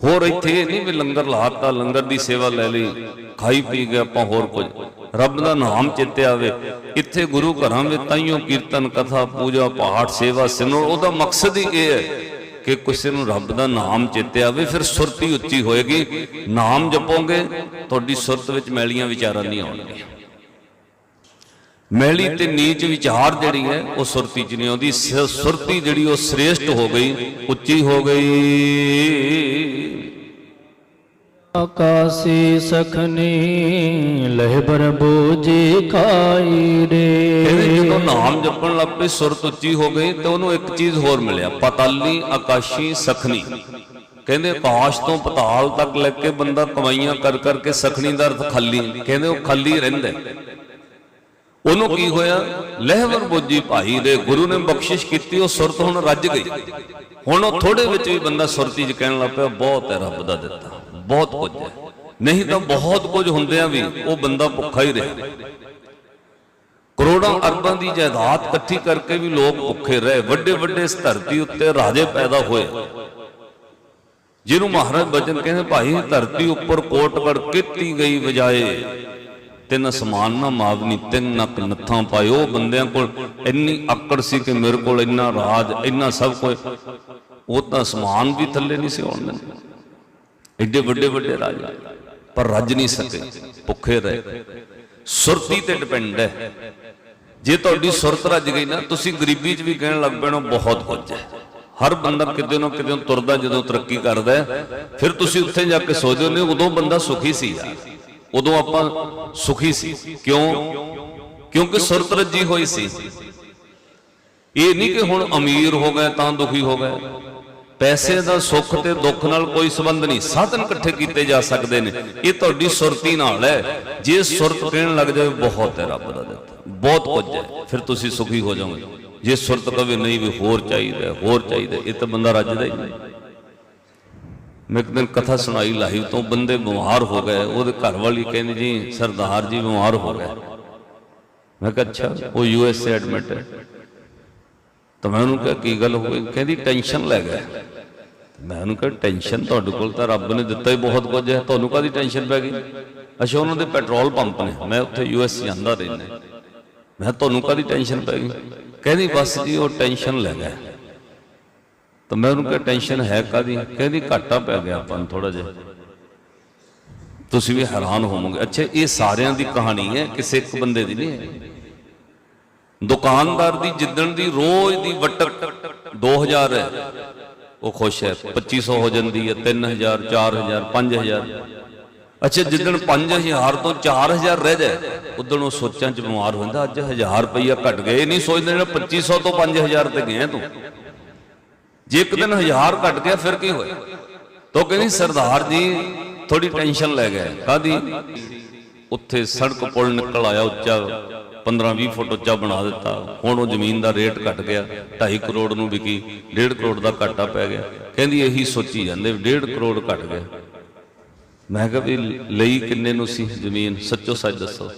S1: ਹੋਰ ਇੱਥੇ ਇਹ ਨਹੀਂ ਵੀ ਲੰਗਰ ਲਾਤਾ, ਲੰਗਰ ਦੀ ਸੇਵਾ ਲੈ ਲਈ, ਖਾਈ ਪੀ ਗਏ ਆਪਾਂ ਹੋਰ ਕੁਝ। ਰੱਬ ਦਾ ਨਾਮ ਚੇਤੇ ਆਵੇ। ਇੱਥੇ ਗੁਰੂ ਘਰਾਂ ਵਿੱਚ ਤਾਈਓ ਕੀਰਤਨ, ਕਥਾ, ਪੂਜਾ, ਪਾਠ, ਸੇਵਾ, ਸਿਮਰਨ, ਉਹਦਾ ਮਕਸਦ ਹੀ ਇਹ ਹੈ ਕਿ ਕਿਸੇ ਨੂੰ ਰੱਬ ਦਾ ਨਾਮ ਚਿੱਤੇ ਆਵੇ, ਫਿਰ ਸੁਰਤੀ ਉੱਚੀ ਹੋਏਗੀ। ਨਾਮ ਜਪੋਗੇ, ਤੁਹਾਡੀ ਸੁਰਤ ਵਿੱਚ ਮੈਲੀਆਂ ਵਿਚਾਰਾਂ ਨਹੀਂ ਆਉਣਗੀਆਂ। ਮੈਲੀ ਤੇ ਨੀਚ ਵਿਚਾਰ ਜਿਹੜੀ ਹੈ, ਉਹ ਸੁਰਤੀ ਚ ਨਹੀਂ ਆਉਂਦੀ। ਸ- ਸੁਰਤੀ ਜਿਹੜੀ ਉਹ ਸ੍ਰੇਸ਼ਟ ਹੋ ਗਈ, ਉੱਚੀ ਹੋ ਗਈ।
S2: ਆਕਾਸੀ ਸਖਨੀ ਲਹਿਬਰ ਬੂਜੀ ਖਾਈ
S1: ਕਹਿੰਦੇ
S2: ਰੇ
S1: ਜਦੋਂ ਨਾਮ ਜਪਣ ਲੱਗ ਪਏ ਸੁਰਤ ਉੱਚੀ ਹੋ ਗਈ, ਤੇ ਉਹਨੂੰ ਇੱਕ ਚੀਜ਼ ਹੋਰ ਮਿਲਿਆ, ਪਤਾਲੀ ਆਕਾਸ਼ੀ ਸਖਣੀ ਕਹਿੰਦੇ ਆਕਾਸ਼ ਤੋਂ ਪਤਾਲ ਤੱਕ ਲੈ ਕੇ ਬੰਦਾ ਕਮਾਈਆਂ ਕਰ ਕਰਕੇ ਸਖਣੀ ਦਾ ਅਰਥ ਖਾਲੀ ਕਹਿੰਦੇ ਉਹ ਖਾਲੀ ਰਹਿੰਦਾ ਉਹਨੂੰ ਕੀ ਹੋਇਆ? ਲਹਿਵਰ ਬੋਜੀ ਭਾਈ ਦੇ ਗੁਰੂ ਨੇ ਬਖਸ਼ਿਸ਼ ਕੀਤੀ, ਉਹ ਸੁਰਤ ਹੁਣ ਰੱਜ ਗਈ। ਹੁਣ ਉਹ ਥੋੜੇ ਵਿੱਚ ਵੀ ਬੰਦਾ ਸੁਰਤੀ ਚ ਕਹਿਣ ਲੱਗ ਪਿਆ, ਬਹੁਤ ਹੈ ਰੱਬ ਦਾ ਦਿੱਤਾ। ਬਹੁਤ ਕੁਝ ਹੈ। ਨਹੀਂ ਤਾਂ ਬਹੁਤ ਕੁਝ ਹੁੰਦਿਆਂ ਵੀ ਉਹ ਬੰਦਾ ਭੁੱਖਾ ਹੀ ਰਹੇ। ਕਰੋੜਾਂ ਅਰਬਾਂ ਦੀ ਜਾਇਦਾਦ ਇਕੱਠੀ ਕਰਕੇ ਵੀ ਲੋਕ ਭੁੱਖੇ ਰਹੇ। ਵੱਡੇ ਵੱਡੇ ਇਸ ਧਰਤੀ ਉੱਤੇ ਰਾਜੇ ਪੈਦਾ ਹੋਏ। ਜਿਹਨੂੰ ਮਹਾਰਾਜ ਬਚਨ ਕਹਿੰਦੇ, ਭਾਈ, ਧਰਤੀ ਉੱਪਰ ਕੋਟਗੜ ਕੀਤੀ ਗਈ ਵਜਾਏ। ਤਿੰਨ ਅਸਮਾਨ ਨਾ ਮਾਵਨੀ ਤਿੰਨ ਨਕ ਨੱਥਾਂ ਪਾਏ ਉਹ ਬੰਦਿਆਂ ਕੋਲ ਇੰਨੀ ਆਕੜ ਸੀ ਕਿ ਮੇਰੇ ਕੋਲ ਇੰਨਾ ਰਾਜ, ਇੰਨਾ ਸਭ ਕੁਝ। ਉਹ ਤਾਂ ਅਸਮਾਨ ਵੀ ਥੱਲੇ ਨਹੀਂ ਸੀ ਆਉਣ ਦਿੰਦੇ। ਐਡੇ ਵੱਡੇ ਵੱਡੇ ਰਾਜਾ। ਪਰ ਰੱਜ ਨਹੀਂ ਸਕੇ, ਭੁੱਖੇ ਰਹੇ। ਸੁਰਤੀ ਤੇ ਡਿਪੈਂਡ ਹੈ। ਜੇ ਤੁਹਾਡੀ ਸੁਰਤ ਰੱਜ ਗਈ ਨਾ, ਤੁਸੀਂ ਗਰੀਬੀ 'ਚ ਵੀ ਕਹਿਣ ਲੱਗ ਪੈਣਾ, ਬਹੁਤ ਕੁਝ ਹੈ। ਹਰ ਬੰਦਾ ਕਿਤੇ ਨਾ ਕਿਤੇ ਤੁਰਦਾ ਜਦੋਂ ਤਰੱਕੀ ਕਰਦਾ ਫਿਰ ਤੁਸੀਂ ਉੱਥੇ ਜਾ ਕੇ ਸੋਚਦੇ ਹੋ, ਉਦੋਂ ਬੰਦਾ ਸੁਖੀ ਸੀ ਯਾਰ। ਉਦੋਂ ਆਪਾਂ ਸੁਖੀ ਸੀ। ਕਿਉਂ? ਕਿਉਂਕਿ ਸੁਰਤ ਰੱਜੀ ਹੋਈ ਸੀ। ਇਹ ਨਹੀਂ ਕਿ ਹੁਣ ਅਮੀਰ ਹੋ ਗਏ ਤਾਂ ਦੁਖੀ ਹੋ ਗਏ। ਪੈਸੇ ਦਾ ਸੁੱਖ ਤੇ ਦੁੱਖ ਨਾਲ ਕੋਈ ਸੰਬੰਧ ਨਹੀਂ। ਸਾਧਨ ਇਕੱਠੇ ਕੀਤੇ ਜਾ ਸਕਦੇ ਨੇ। ਇਹ ਤੁਹਾਡੀ ਸੁਰਤੀ ਨਾਲ ਹੈ। ਜੇ ਸੁਰਤ ਕਹਿਣ ਲੱਗ ਜਾਵੇ ਬਹੁਤ ਹੈ ਰੱਬ ਦਾ ਦਿੱਤਾ। ਬਹੁਤ ਕੁਝ ਹੈ। ਫਿਰ ਤੁਸੀਂ ਸੁਖੀ ਹੋ ਜਾਓਗੇ। ਜੇ ਸੁਰਤ ਕਵੇ ਨਹੀਂ ਵੀ ਹੋਰ ਚਾਹੀਦਾ ਹੋਰ ਚਾਹੀਦਾ ਇਹ ਤਾਂ ਬੰਦਾ ਰੱਜਦਾ ਹੀ ਨਹੀਂ। ਮੈਂ ਇੱਕ ਦਿਨ ਕਥਾ ਸੁਣਾਈ ਲਾਈਵ ਤੋਂ। ਬੰਦੇ ਬਿਮਾਰ ਹੋ ਗਏ। ਉਹਦੇ ਘਰ ਵਾਲੀ ਕਹਿੰਦੀ ਜੀ ਸਰਦਾਰ ਜੀ ਬਿਮਾਰ ਹੋ ਗਏ। ਮੈਂ ਕਿਹਾ ਅੱਛਾ ਉਹ ਯੂ ਐਸ ਏ ਐਡਮਿਟ ਹੈ। ਤਾਂ ਮੈਂ ਉਹਨੂੰ ਕਿਹਾ ਕੀ ਗੱਲ ਹੋ ਗਈ? ਕਹਿੰਦੀ ਟੈਨਸ਼ਨ ਲੈ ਗਿਆ ਮੈਂ ਉਹਨੂੰ ਕਿਹਾ ਟੈਨਸ਼ਨ ਤੁਹਾਡੇ ਕੋਲ ਤਾਂ ਰੱਬ ਨੇ ਦਿੱਤਾ ਹੀ ਬਹੁਤ ਕੁਝ ਹੈ। ਤੁਹਾਨੂੰ ਕਾਦੀ ਟੈਨਸ਼ਨ ਪੈ ਗਈ? ਅੱਛਾ, ਉਹਨਾਂ ਦੇ ਪੈਟਰੋਲ ਪੰਪ ਨੇ। ਮੈਂ ਉੱਥੇ ਯੂ ਜਾਂਦਾ ਰਹਿੰਦਾ। ਮੈਂ ਤੁਹਾਨੂੰ ਕਾਦੀ ਟੈਨਸ਼ਨ ਪੈ ਗਈ? ਕਹਿੰਦੀ, ਬਸ ਜੀ, ਉਹ ਟੈਨਸ਼ਨ ਲੈ ਗਿਆ। ਤਾਂ ਮੈਂ ਉਹਨੂੰ ਕਿਹਾ ਟੈਨਸ਼ਨ ਹੈ ਕਾਦੀ ਕਹਿੰਦੀ, ਘਾਟਾ ਪੈ ਗਿਆ ਆਪਾਂ ਨੂੰ ਥੋੜਾ ਜਿਹਾ। ਤੁਸੀਂ ਵੀ ਹੈਰਾਨ ਹੋਵੋਗੇ। ਅੱਛਾ, ਇਹ ਸਾਰਿਆਂ ਦੀ ਕਹਾਣੀ ਹੈ, ਕਿਸੇ ਇੱਕ ਬੰਦੇ ਦੀ ਨਹੀਂ ਹੈ। ਦੁਕਾਨਦਾਰ ਦੀ ਜਿੱਦਣ ਦੀ ਰੋਜ਼ ਦੀ ਵਟਕ 2000 ਹੈ। ਉਹ ਖੁਸ਼ ਹੈ। 2500 ਹੋ ਜਾਂਦੀ ਹੈ 3000 4000 5000 ਅੱਛਾ ਜਿੱਦਣ 5000 ਤੋਂ 4000 ਰਹਿ ਜਾਏ ਉਦੋਂ ਉਹ ਸੋਚਾਂ 'ਚ ਬਿਮਾਰ ਹੋ ਅੱਜ 1000 ਰੁਪਈਆ ਘਟ ਗਏ। ਇਹ ਨਹੀਂ ਸੋਚਦੇ ਜਿਹੜਾ 2500 ਤੋਂ 5000 ਤੇ ਗਏ ਤੂੰ। ਜੇ ਇੱਕ ਦਿਨ 1000 ਘਟ ਗਿਆ, ਫਿਰ ਕੀ ਹੋਇਆ? ਤੋ ਕਹਿੰਦੀ, ਸਰਦਾਰ ਜੀ ਥੋੜੀ ਟੈਨਸ਼ਨ ਲੈ ਗਏ। ਕਾਦੀ ਉੱਥੇ ਸੜਕ ਪੁਲ ਨਿਕਲ ਆਇਆ ਉੱਚਾ। 15-20 ਫੁੱਟ ਉੱਚਾ ਬਣਾ ਦਿੱਤਾ। ਹੁਣ ਉਹ ਜ਼ਮੀਨ ਦਾ ਰੇਟ ਘਟ ਗਿਆ। 2.5 ਕਰੋੜ ਨੂੰ ਵਿਕੀ 1.5 ਕਰੋੜ ਦਾ ਘਾਟਾ ਪੈ ਗਿਆ। ਕਹਿੰਦੀ ਇਹੀ ਸੋਚੀ ਜਾਂਦੇ 1.5 ਕਰੋੜ ਘਟ ਗਿਆ। ਮੈਂ ਕਿਹਾ ਵੀ ਲਈ ਕਿੰਨੇ ਨੂੰ ਸੀ ਜ਼ਮੀਨ? ਸੱਚੋ ਸੱਚ ਦੱਸੋ।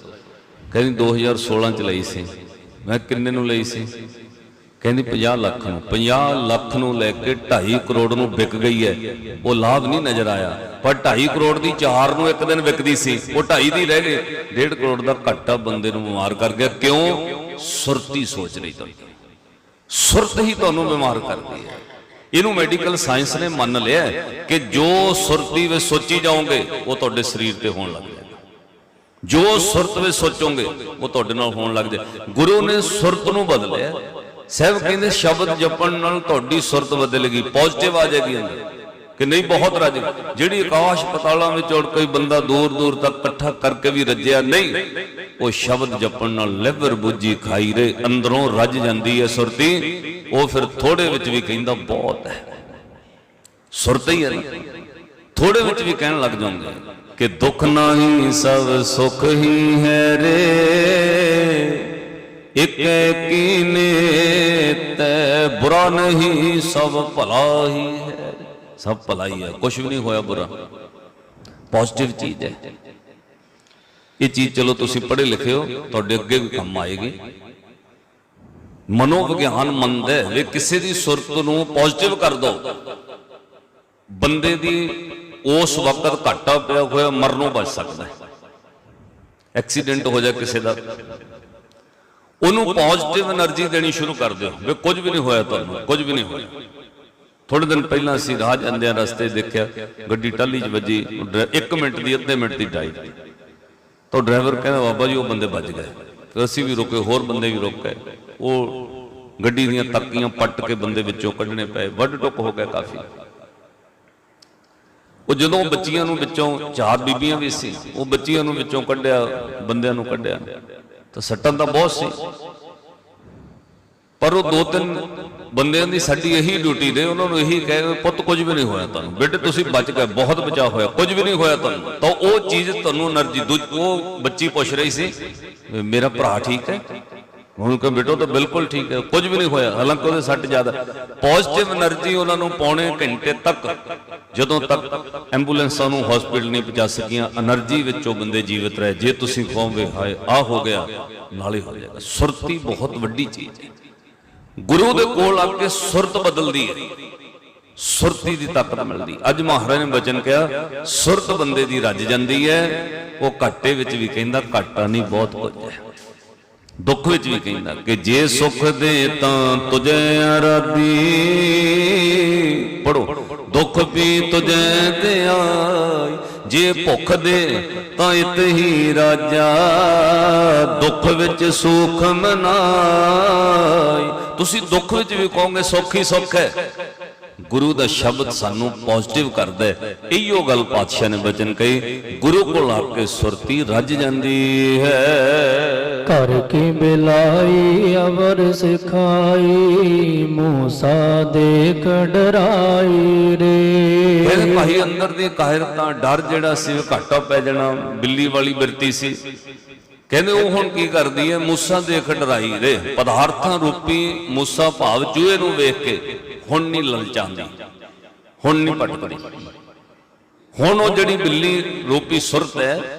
S1: ਕਹਿੰਦੀ 2016 ਚ ਲਈ ਸੀ। ਮੈਂ ਕਿੰਨੇ ਨੂੰ ਲਈ ਸੀ? ਕਹਿੰਦੀ 50 ਲੱਖ ਨੂੰ 50 ਲੱਖ ਨੂੰ ਲੈ ਕੇ 2.5 ਕਰੋੜ ਨੂੰ ਵਿਕ ਗਈ ਹੈ। ਉਹ ਲਾਭ ਨਹੀਂ ਨਜ਼ਰ ਆਇਆ। ਪਰ 2.5 ਕਰੋੜ ਦੀ ਚਾਰ ਨੂੰ ਇੱਕ ਦਿਨ ਵਿਕਦੀ ਸੀ। ਉਹ 2.5 ਦੀ ਰਹਿ ਗਈ। 1.5 ਕਰੋੜ ਦਾ ਘਾਟਾ ਬੰਦੇ ਨੂੰ ਬਿਮਾਰ ਕਰ ਗਿਆ। ਕਿਉਂ? ਸੁਰਤੀ ਸੋਚ ਰਹੀ ਤੁਹਾਨੂੰ। ਸੁਰਤ ਹੀ ਤੁਹਾਨੂੰ ਬਿਮਾਰ ਕਰਦੀ ਹੈ। ਇਹਨੂੰ ਮੈਡੀਕਲ ਸਾਇੰਸ ਨੇ ਮੰਨ ਲਿਆ ਕਿ ਜੋ ਸੁਰਤੀ ਵਿੱਚ ਸੋਚੀ ਜਾਓਗੇ, ਉਹ ਤੁਹਾਡੇ ਸਰੀਰ ਤੇ ਹੋਣ ਲੱਗ ਜਾਏਗਾ। ਜੋ ਸੁਰਤ ਵਿੱਚ ਸੋਚੋਗੇ, ਉਹ ਤੁਹਾਡੇ ਨਾਲ ਹੋਣ ਲੱਗ ਜਾਏ। ਗੁਰੂ ਨੇ ਸੁਰਤ ਨੂੰ ਬਦਲਿਆ। ਸਹਿਬ ਕਹਿੰਦੇ ਸ਼ਬਦ ਜਪਣ ਨਾਲ ਤੁਹਾਡੀ ਸੁਰਤ ਬਦਲੇਗੀ ਪੋਜ਼ਿਟਿਵ ਆ ਜਾਏਗੀ ਅੰਦਰ। ਕਿ ਨਹੀਂ, ਬਹੁਤ ਰੱਜ। ਜਿਹੜੀ ਆਕਾਸ਼ ਪਤਾਲਾਂ ਵਿੱਚ ਉੜ ਕੋਈ ਬੰਦਾ ਦੂਰ ਦੂਰ ਤੱਕ ਇਕੱਠਾ ਕਰਕੇ ਵੀ ਰੱਜਿਆ, ਨਹੀਂ। ਉਹ ਸ਼ਬਦ ਜਪਣ ਨਾਲ ਲਿਵਰ ਬੁੱਝੀ ਖਾਈ ਰੇ, ਅੰਦਰੋਂ ਰੱਜ ਜਾਂਦੀ ਹੈ ਸੁਰਤੀ। ਉਹ ਫਿਰ ਥੋੜੇ ਵਿੱਚ ਵੀ ਕਹਿੰਦਾ, ਬਹੁਤ ਹੈ। ਸੁਰਤ ਹੀ ਹੈ ਥੋੜੇ ਵਿੱਚ ਵੀ ਕਹਿਣ ਲੱਗ ਜਾਓਗੇ ਕਿ ਦੁੱਖ ਨਹੀਂ ਸਭ ਸੁਖ ਹੀ ਹੈ ਰੇ। ਇੱਕ ਕੀਨੇ ਬੁਰਾ ਨਹੀਂ, ਸਭ ਭਲਾ ਹੀ ਹੈ। ਸਭ ਭਲਾ ਹੀ ਹੈ ਕੁਝ ਵੀ ਨਹੀਂ ਹੋਇਆ ਬੁਰਾ। ਪੋਜ਼ਿਟਿਵ ਚੀਜ਼ ਹੈ। ਇਹ ਚੀਜ਼ ਚਲੋ ਤੁਸੀਂ ਪੜ੍ਹੇ ਲਿਖੇ ਹੋ, ਤੁਹਾਡੇ ਅੱਗੇ ਵੀ ਕੰਮ ਆਏਗੀ। ਮਨੋਵਿਗਿਆਨ ਮੰਨਦਾ ਹੈ ਵੀ ਕਿਸੇ ਦੀ ਸੁਰਤ ਨੂੰ ਪੋਜ਼ਿਟਿਵ ਕਰ ਦੋ, ਬੰਦੇ ਦੀ ਉਸ ਵਕਤ ਘਾਟਾ ਪਿਆ ਹੋਇਆ, ਮਰਨੋਂ ਬਚ ਸਕਦਾ ਹੈ। ਐਕਸੀਡੈਂਟ ਹੋ ਜਾ ਕਿਸੇ ਦਾ। ਉਹਨੂੰ ਪੋਜ਼ਿਟਿਵ એનર્ਜੀ ਦੇਣੀ ਸ਼ੁਰੂ ਕਰ ਦਿਓ ਵੀ ਕੁਝ ਵੀ ਨਹੀਂ ਹੋਇਆ ਤੁਹਾਨੂੰ ਕੁਝ ਵੀ ਨਹੀਂ ਹੋਇਆ। ਥੋੜੇ ਦਿਨ ਪਹਿਲਾਂ ਅਸੀਂ ਰਾਹ ਜਾਂਦਿਆਂ ਰਸਤੇ ਦੇਖਿਆ ਗੱਡੀ ਟੱਲੀ 'ਚ ਵੱਜੀ 1 ਮਿੰਟ ਦੀ ਅੱਧੇ ਮਿੰਟ ਦੀ ਡਾਈ ਤਾਂ ਡਰਾਈਵਰ ਕਹਿੰਦਾ ਬਾਬਾ ਜੀ ਉਹ ਬੰਦੇ ਵੱਜ ਗਏ। ਤੇ ਅਸੀਂ ਵੀ ਰੁਕੇ ਹੋਰ ਬੰਦੇ ਵੀ ਰੁਕ ਗਏ। ਉਹ ਗੱਡੀ ਦੀਆਂ ਤੱਕੀਆਂ ਪੱਟ ਕੇ ਬੰਦੇ ਵਿੱਚੋਂ ਕੱਢਣੇ ਪਏ। ਵੱਡ ਟੁੱਕ ਹੋ ਗਿਆ ਕਾਫੀ। ਉਹ ਜਦੋਂ ਬੱਚੀਆਂ ਨੂੰ ਵਿੱਚੋਂ ਚਾਰ ਬੀਬੀਆਂ ਵੀ ਸੀ ਉਹ ਬੱਚੀਆਂ ਨੂੰ ਵਿੱਚੋਂ ਕੱਢਿਆ ਬੰਦਿਆਂ ਨੂੰ ਕੱਢਿਆ। ਤਾਂ ਸੱਟਾਂ ਤਾਂ ਬਹੁਤ ਸੀ। ਪਰ ਉਹ ਦੋ ਤਿੰਨ ਬੰਦਿਆਂ ਦੀ ਸਾਡੀ ਇਹੀ ਡਿਊਟੀ ਦੇ ਉਹਨਾਂ ਨੂੰ ਇਹੀ ਕਹੇ ਪੁੱਤ, ਕੁਝ ਵੀ ਨਹੀਂ ਹੋਇਆ ਤੁਹਾਨੂੰ। ਬੇਟੇ, ਤੁਸੀਂ ਬਚ ਗਏ, ਬਹੁਤ ਬਚਾ ਹੋਇਆ, ਕੁਝ ਵੀ ਨਹੀਂ ਹੋਇਆ ਤੁਹਾਨੂੰ। ਤਾਂ ਉਹ ਚੀਜ਼ ਤੁਹਾਨੂੰ એનર્ਜੀ ਉਹ ਬੱਚੀ ਪੁੱਛ ਰਹੀ ਸੀ, ਮੇਰਾ ਭਰਾ ਠੀਕ ਹੈ? ਉਹਨੂੰ ਕਹ ਬੇਟੋ ਤਾਂ ਬਿਲਕੁਲ ਠੀਕ ਹੈ, ਕੁਝ ਵੀ ਨਹੀਂ ਹੋਇਆ, ਹਾਲਾਂਕਿ ਉਹਦੇ ਸੱਟ ਜ਼ਿਆਦਾ। ਪੋਜ਼ਿਟਿਵ એનર્ਜੀ ਉਹਨਾਂ ਨੂੰ ਪੌਣੇ ਘੰਟੇ ਤੱਕ, ਜਦੋਂ ਤੱਕ ਐਂਬੂਲੈਂਸਾਂ ਨੂੰ ਹਸਪੀਟਲ ਨਹੀਂ ਪਹੁੰਚਾ ਸਕੀਆਂ એનર્ਜੀ ਵਿੱਚੋਂ ਬੰਦੇ ਜੀਵਤ ਰਹੇ। ਜੇ ਤੁਸੀਂ ਕਹੋਗੇ, ਹਾਏ, ਆ ਹੋ ਗਿਆ, ਨਾਲੇ ਹੋ ਜਾਏਗਾ। ਸੁਰਤੀ ਬਹੁਤ ਵੱਡੀ ਚੀਜ਼ ਹੈ। ਗੁਰੂ ਦੇ ਕੋਲ ਆ ਕੇ ਸੁਰਤ ਬਦਲਦੀ ਹੈ। ਸੁਰਤੀ ਦੀ ਤਾਕਤ ਮਿਲਦੀ। ਅੱਜ ਮਹਾਰਾਜ ਨੇ ਬਚਨ ਕਿਹਾ, ਸੁਰਤ ਬੰਦੇ ਦੀ ਰੱਜ ਜਾਂਦੀ ਹੈ, ਉਹ ਘਾਟੇ ਵਿੱਚ ਵੀ ਕਹਿੰਦਾ, ਘਾਟਾ ਨਹੀਂ, ਬਹੁਤ ਕੁਝ ਹੈ। ਦੁੱਖ ਵਿੱਚ ਵੀ ਕਹਿੰਦਾ ਕਿ ਜੇ ਸੁਖ ਦੇ ਤਾਂ ਤੁਝੇ ਅਰਾਦੀ ਪੜੋ ਦੁੱਖ ਵੀ ਤੁਝੇ ਤੇ ਆਈ। ਜੇ ਭੁੱਖ ਦੇ ਤਾਂ ਇਤ ਹੀ ਰਾਜਾ। ਦੁੱਖ ਵਿੱਚ ਸੁਖ ਮਨਾਈ ਤੁਸੀਂ ਦੁੱਖ ਵਿੱਚ ਵੀ ਕਹੋਗੇ, ਸੁੱਖ ਹੀ ਸੁੱਖ ਹੈ। ਗੁਰੂ ਦਾ ਸ਼ਬਦ ਸਾਨੂੰ ਪੋਜ਼ਿਟਿਵ ਕਰਦਾ ਹੈ। ਇਹੋ ਗੱਲ ਪਾਤਸ਼ਾਹ ਨੇ ਬਚਨ ਕਹੀ ਗੁਰੂ ਕੋਲ ਆ ਕੇ ਸੁਰਤੀ ਰੱਜ ਜਾਂਦੀ ਹੈ।
S2: ਘਰ ਕੀ ਬਿਲਾਈ ਅਵਰ ਸਿਖਾਈ ਮੂਸਾ ਦੇਖ ਡਰਾਈ ਰੇ।
S1: ਇਹਦੇ ਭਾਈ ਅੰਦਰ ਦੀ ਕਾਇਰਤਾਂ ਡਰ ਜਿਹੜਾ ਸੀ ਘਾਟਾ ਪੈ ਜਾਣਾ ਬਿੱਲੀ ਵਾਲੀ ਬਿਰਤੀ ਸੀ। ਕਹਿੰਦੇ ਉਹ ਹੁਣ ਕੀ ਕਰਦੀ ਹੈ ਮੂਸਾ ਦੇਖ ਡਰਾਈ ਰੇ। ਪਦਾਰਥਾਂ ਰੂਪੀ ਮੂਸਾ ਭਾਵ ਚੂਹੇ ਨੂੰ ਵੇਖ ਕੇ। ਹੁਣ ਨਹੀਂ ਲਲਚਾਉਂਦੀ ਹੁਣ ਨਹੀਂ ਭਟਕਦੀ। ਹੁਣ ਉਹ ਜਿਹੜੀ ਬਿੱਲੀ ਰੂਪੀ ਸੁਰਤ ਹੈ,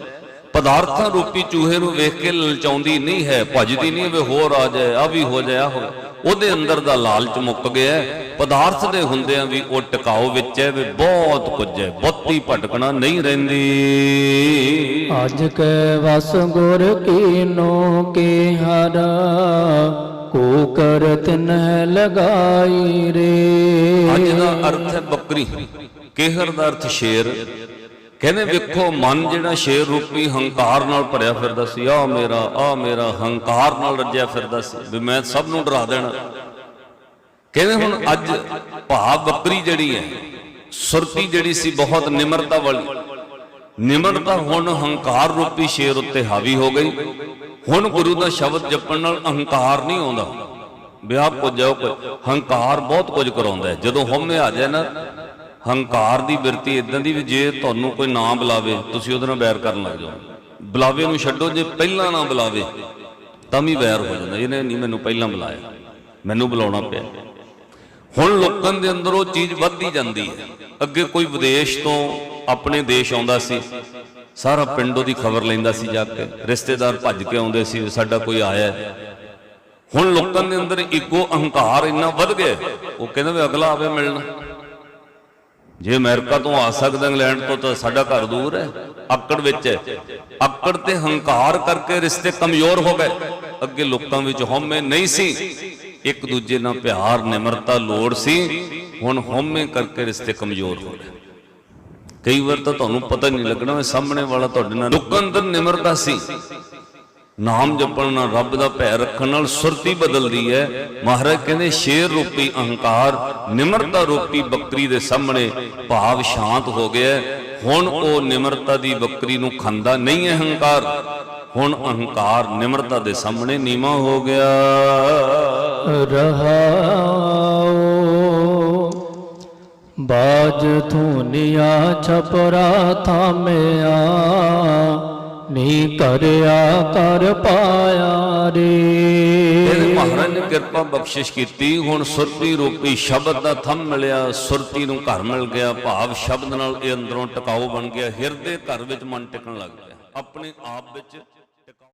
S1: ਪਦਾਰਥਾਂ ਰੂਪੀ ਚੂਹੇ ਨੂੰ ਵੇਖ ਕੇ ਲਲਚਾਉਂਦੀ ਨਹੀਂ ਹੈ, ਭਜਦੀ ਨਹੀਂ, ਵੀ ਹੋਰ ਆ ਜਾਏ, ਆ ਵੀ ਹੋ ਜਾਏ, ਆ ਹੋ ਉਹਦੇ ਅੰਦਰ ਦਾ ਲਾਲਚ ਮੁੱਕ ਗਿਆ ਪਦਾਰਥ ਦੇ ਹੁੰਦਿਆਂ ਵੀ ਉਹ ਟਿਕਾਓ ਵਿੱਚ ਹੈ, ਵੀ ਬਹੁਤ ਕੁਝ ਹੈ, ਬਹੁਤੀ ਭਟਕਣਾ ਨਹੀਂ ਰਹਿੰਦੀ।
S2: ਅਜ ਕੈ ਵਸ ਗੁਰ ਕੀਨੋ ਕੇ ਹਰ ਕੋ ਕਰਤ ਨਹਿ ਲਗਾਈ ਰੇ।
S1: ਅੱਜ ਦਾ ਅਰਥ ਹੈ ਬੱਕਰੀ। ਕਿਹਰ ਦਾ ਅਰਥ ਸ਼ੇਰ। ਕਹਿੰਦੇ ਵੇਖੋ, ਮਨ ਜਿਹੜਾ ਸ਼ੇਰ ਰੂਪੀ ਹੰਕਾਰ ਨਾਲ ਭਰਿਆ ਫਿਰਦਾ ਸੀ ਆ ਮੇਰਾ ਆ ਮੇਰਾ ਹੰਕਾਰ ਨਾਲ ਰੱਜਿਆ ਫਿਰਦਾ ਸੀ, ਵੀ ਮੈਂ ਸਭ ਨੂੰ ਡਰਾ ਦੇਣਾ। ਕਹਿੰਦੇ ਹੁਣ ਅੱਜ ਭਾ ਬੱਕਰੀ ਜਿਹੜੀ ਹੈ, ਸੁਰਤੀ ਜਿਹੜੀ ਸੀ ਬਹੁਤ ਨਿਮਰਤਾ ਵਾਲੀ। ਨਿਮਰਤਾ ਹੁਣ ਹੰਕਾਰ ਰੂਪੀ ਸ਼ੇਰ ਉੱਤੇ ਹਾਵੀ ਹੋ ਗਈ। ਹੁਣ ਗੁਰੂ ਦਾ ਸ਼ਬਦ ਜਪਣ ਨਾਲ ਅਹੰਕਾਰ ਨਹੀਂ ਆਉਂਦਾ। ਵਿਆਹ ਕੁਝ ਕੋਈ, ਹੰਕਾਰ ਬਹੁਤ ਕੁਝ ਕਰਾਉਂਦਾ ਜਦੋਂ ਹਉਮੈ ਆ ਜਾਏ ਨਾ, ਹੰਕਾਰ ਦੀ ਬਿਰਤੀ ਇਦਾਂ ਦੀ ਵੀ ਜੇ ਤੁਹਾਨੂੰ ਕੋਈ ਨਾ ਬੁਲਾਵੇ, ਤੁਸੀਂ ਉਹਦੇ ਨਾਲ ਬੈਰ ਕਰਨ ਲੱਗ ਜਾਓ। ਬੁਲਾਵੇ ਨੂੰ ਛੱਡੋ, ਜੇ ਪਹਿਲਾਂ ਨਾ ਬੁਲਾਵੇ, ਤਾਂ ਵੀ ਵੈਰ ਹੋ ਜਾਂਦਾ। ਇਹਨੇ ਨਹੀਂ ਮੈਨੂੰ ਪਹਿਲਾਂ ਬੁਲਾਇਆ। ਮੈਨੂੰ ਬੁਲਾਉਣਾ ਪਿਆ। ਹੁਣ ਲੋਕਾਂ ਦੇ ਅੰਦਰ ਉਹ ਚੀਜ਼ ਵੱਧਦੀ ਜਾਂਦੀ ਹੈ। ਅੱਗੇ ਕੋਈ ਵਿਦੇਸ਼ ਤੋਂ ਆਪਣੇ ਦੇਸ਼ ਆਉਂਦਾ ਸੀ ਸਾਰਾ ਪਿੰਡ ਉਹਦੀ ਖਬਰ ਲੈਂਦਾ ਸੀ ਜਾ ਕੇ। ਰਿਸ਼ਤੇਦਾਰ ਭੱਜ ਕੇ ਆਉਂਦੇ ਸੀ, ਸਾਡਾ ਕੋਈ ਆਇਆ ਹੁਣ ਲੋਕਾਂ ਦੇ ਅੰਦਰ ਇੱਕੋ ਅਹੰਕਾਰ ਇੰਨਾ ਵੱਧ ਗਿਆ ਉਹ ਕਹਿੰਦਾ ਵੀ ਅਗਲਾ ਆਵੇ ਮਿਲਣਾ। ਜੇ ਅਮਰੀਕਾ ਤੋਂ ਆ ਸਕਦਾ, ਇੰਗਲੈਂਡ ਤੋਂ ਤਾਂ ਸਾਡਾ ਘਰ ਦੂਰ ਹੈ। ਆਕੜ ਵਿੱਚ ਹੈ। ਆਕੜ ਤੇ ਹੰਕਾਰ ਕਰਕੇ ਰਿਸ਼ਤੇ ਕਮਜ਼ੋਰ ਹੋ ਗਏ। ਅੱਗੇ ਲੋਕਾਂ ਵਿੱਚ ਹਉਮੈ ਨਹੀਂ ਸੀ। ਇੱਕ ਦੂਜੇ ਨਾਲ ਪਿਆਰ, ਨਿਮਰਤਾ, ਲੋੜ ਸੀ। ਹੁਣ ਹਉਮੈ ਕਰਕੇ ਰਿਸ਼ਤੇ ਕਮਜ਼ੋਰ ਹੋ ਗਏ। ਕਈ ਵਾਰ ਤਾਂ ਤੁਹਾਨੂੰ ਪਤਾ ਨਹੀਂ ਲੱਗਣਾ ਵੀ ਸਾਹਮਣੇ ਵਾਲਾ ਤੁਹਾਡੇ ਨਾਲ ਲੋਕਾਂ ਨਿਮਰਤਾ ਸੀ। ਨਾਮ ਜਪਣ ਨਾਲ ਰੱਬ ਦਾ ਭੈ ਰੱਖਣ ਨਾਲ ਸੁਰਤੀ ਬਦਲਦੀ ਹੈ। ਮਹਾਰਾਜ ਕਹਿੰਦੇ, ਸ਼ੇਰ ਰੂਪੀ ਅਹੰਕਾਰ, ਨਿਮਰਤਾ ਰੂਪੀ ਬੱਕਰੀ ਦੇ ਸਾਹਮਣੇ ਭਾਵ ਸ਼ਾਂਤ ਹੋ ਗਿਆ ਹੁਣ ਉਹ ਨਿਮਰਤਾ ਦੀ ਬੱਕਰੀ ਨੂੰ ਖਾਂਦਾ ਨਹੀਂ ਹੈ ਹੰਕਾਰ ਹੁਣ ਅਹੰਕਾਰ ਨਿਮਰਤਾ ਦੇ ਸਾਹਮਣੇ ਨੀਵਾ ਹੋ ਗਿਆ।
S2: ਰਹਾਉ ਬਾਜ ਧੂਨੀਆ ਛਪਰਾ ਥਾਮਿਆ, ਨੀ ਕਰਿਆ ਕਰ ਪਾਇਆ
S1: ਇਹਦੇ
S2: ਰੇ
S1: ਮਹਾਰਾਜ ਨੇ ਕਿਰਪਾ ਬਖਸ਼ਿਸ਼ ਕੀਤੀ, ਹੁਣ ਸੁਰਤੀ ਰੂਪੀ ਸ਼ਬਦ ਦਾ ਥੰਮ ਮਿਲਿਆ, ਸੁਰਤੀ ਨੂੰ ਘਰ ਮਿਲ ਗਿਆ, ਭਾਵ ਸ਼ਬਦ ਨਾਲ ਇਹ ਅੰਦਰੋਂ ਟਿਕਾਊ ਬਣ ਗਿਆ, ਹਿਰਦੇ ਘਰ ਵਿੱਚ ਮਨ ਟਿਕਣ ਲੱਗ ਗਿਆ ਆਪਣੇ ਆਪ ਵਿੱਚ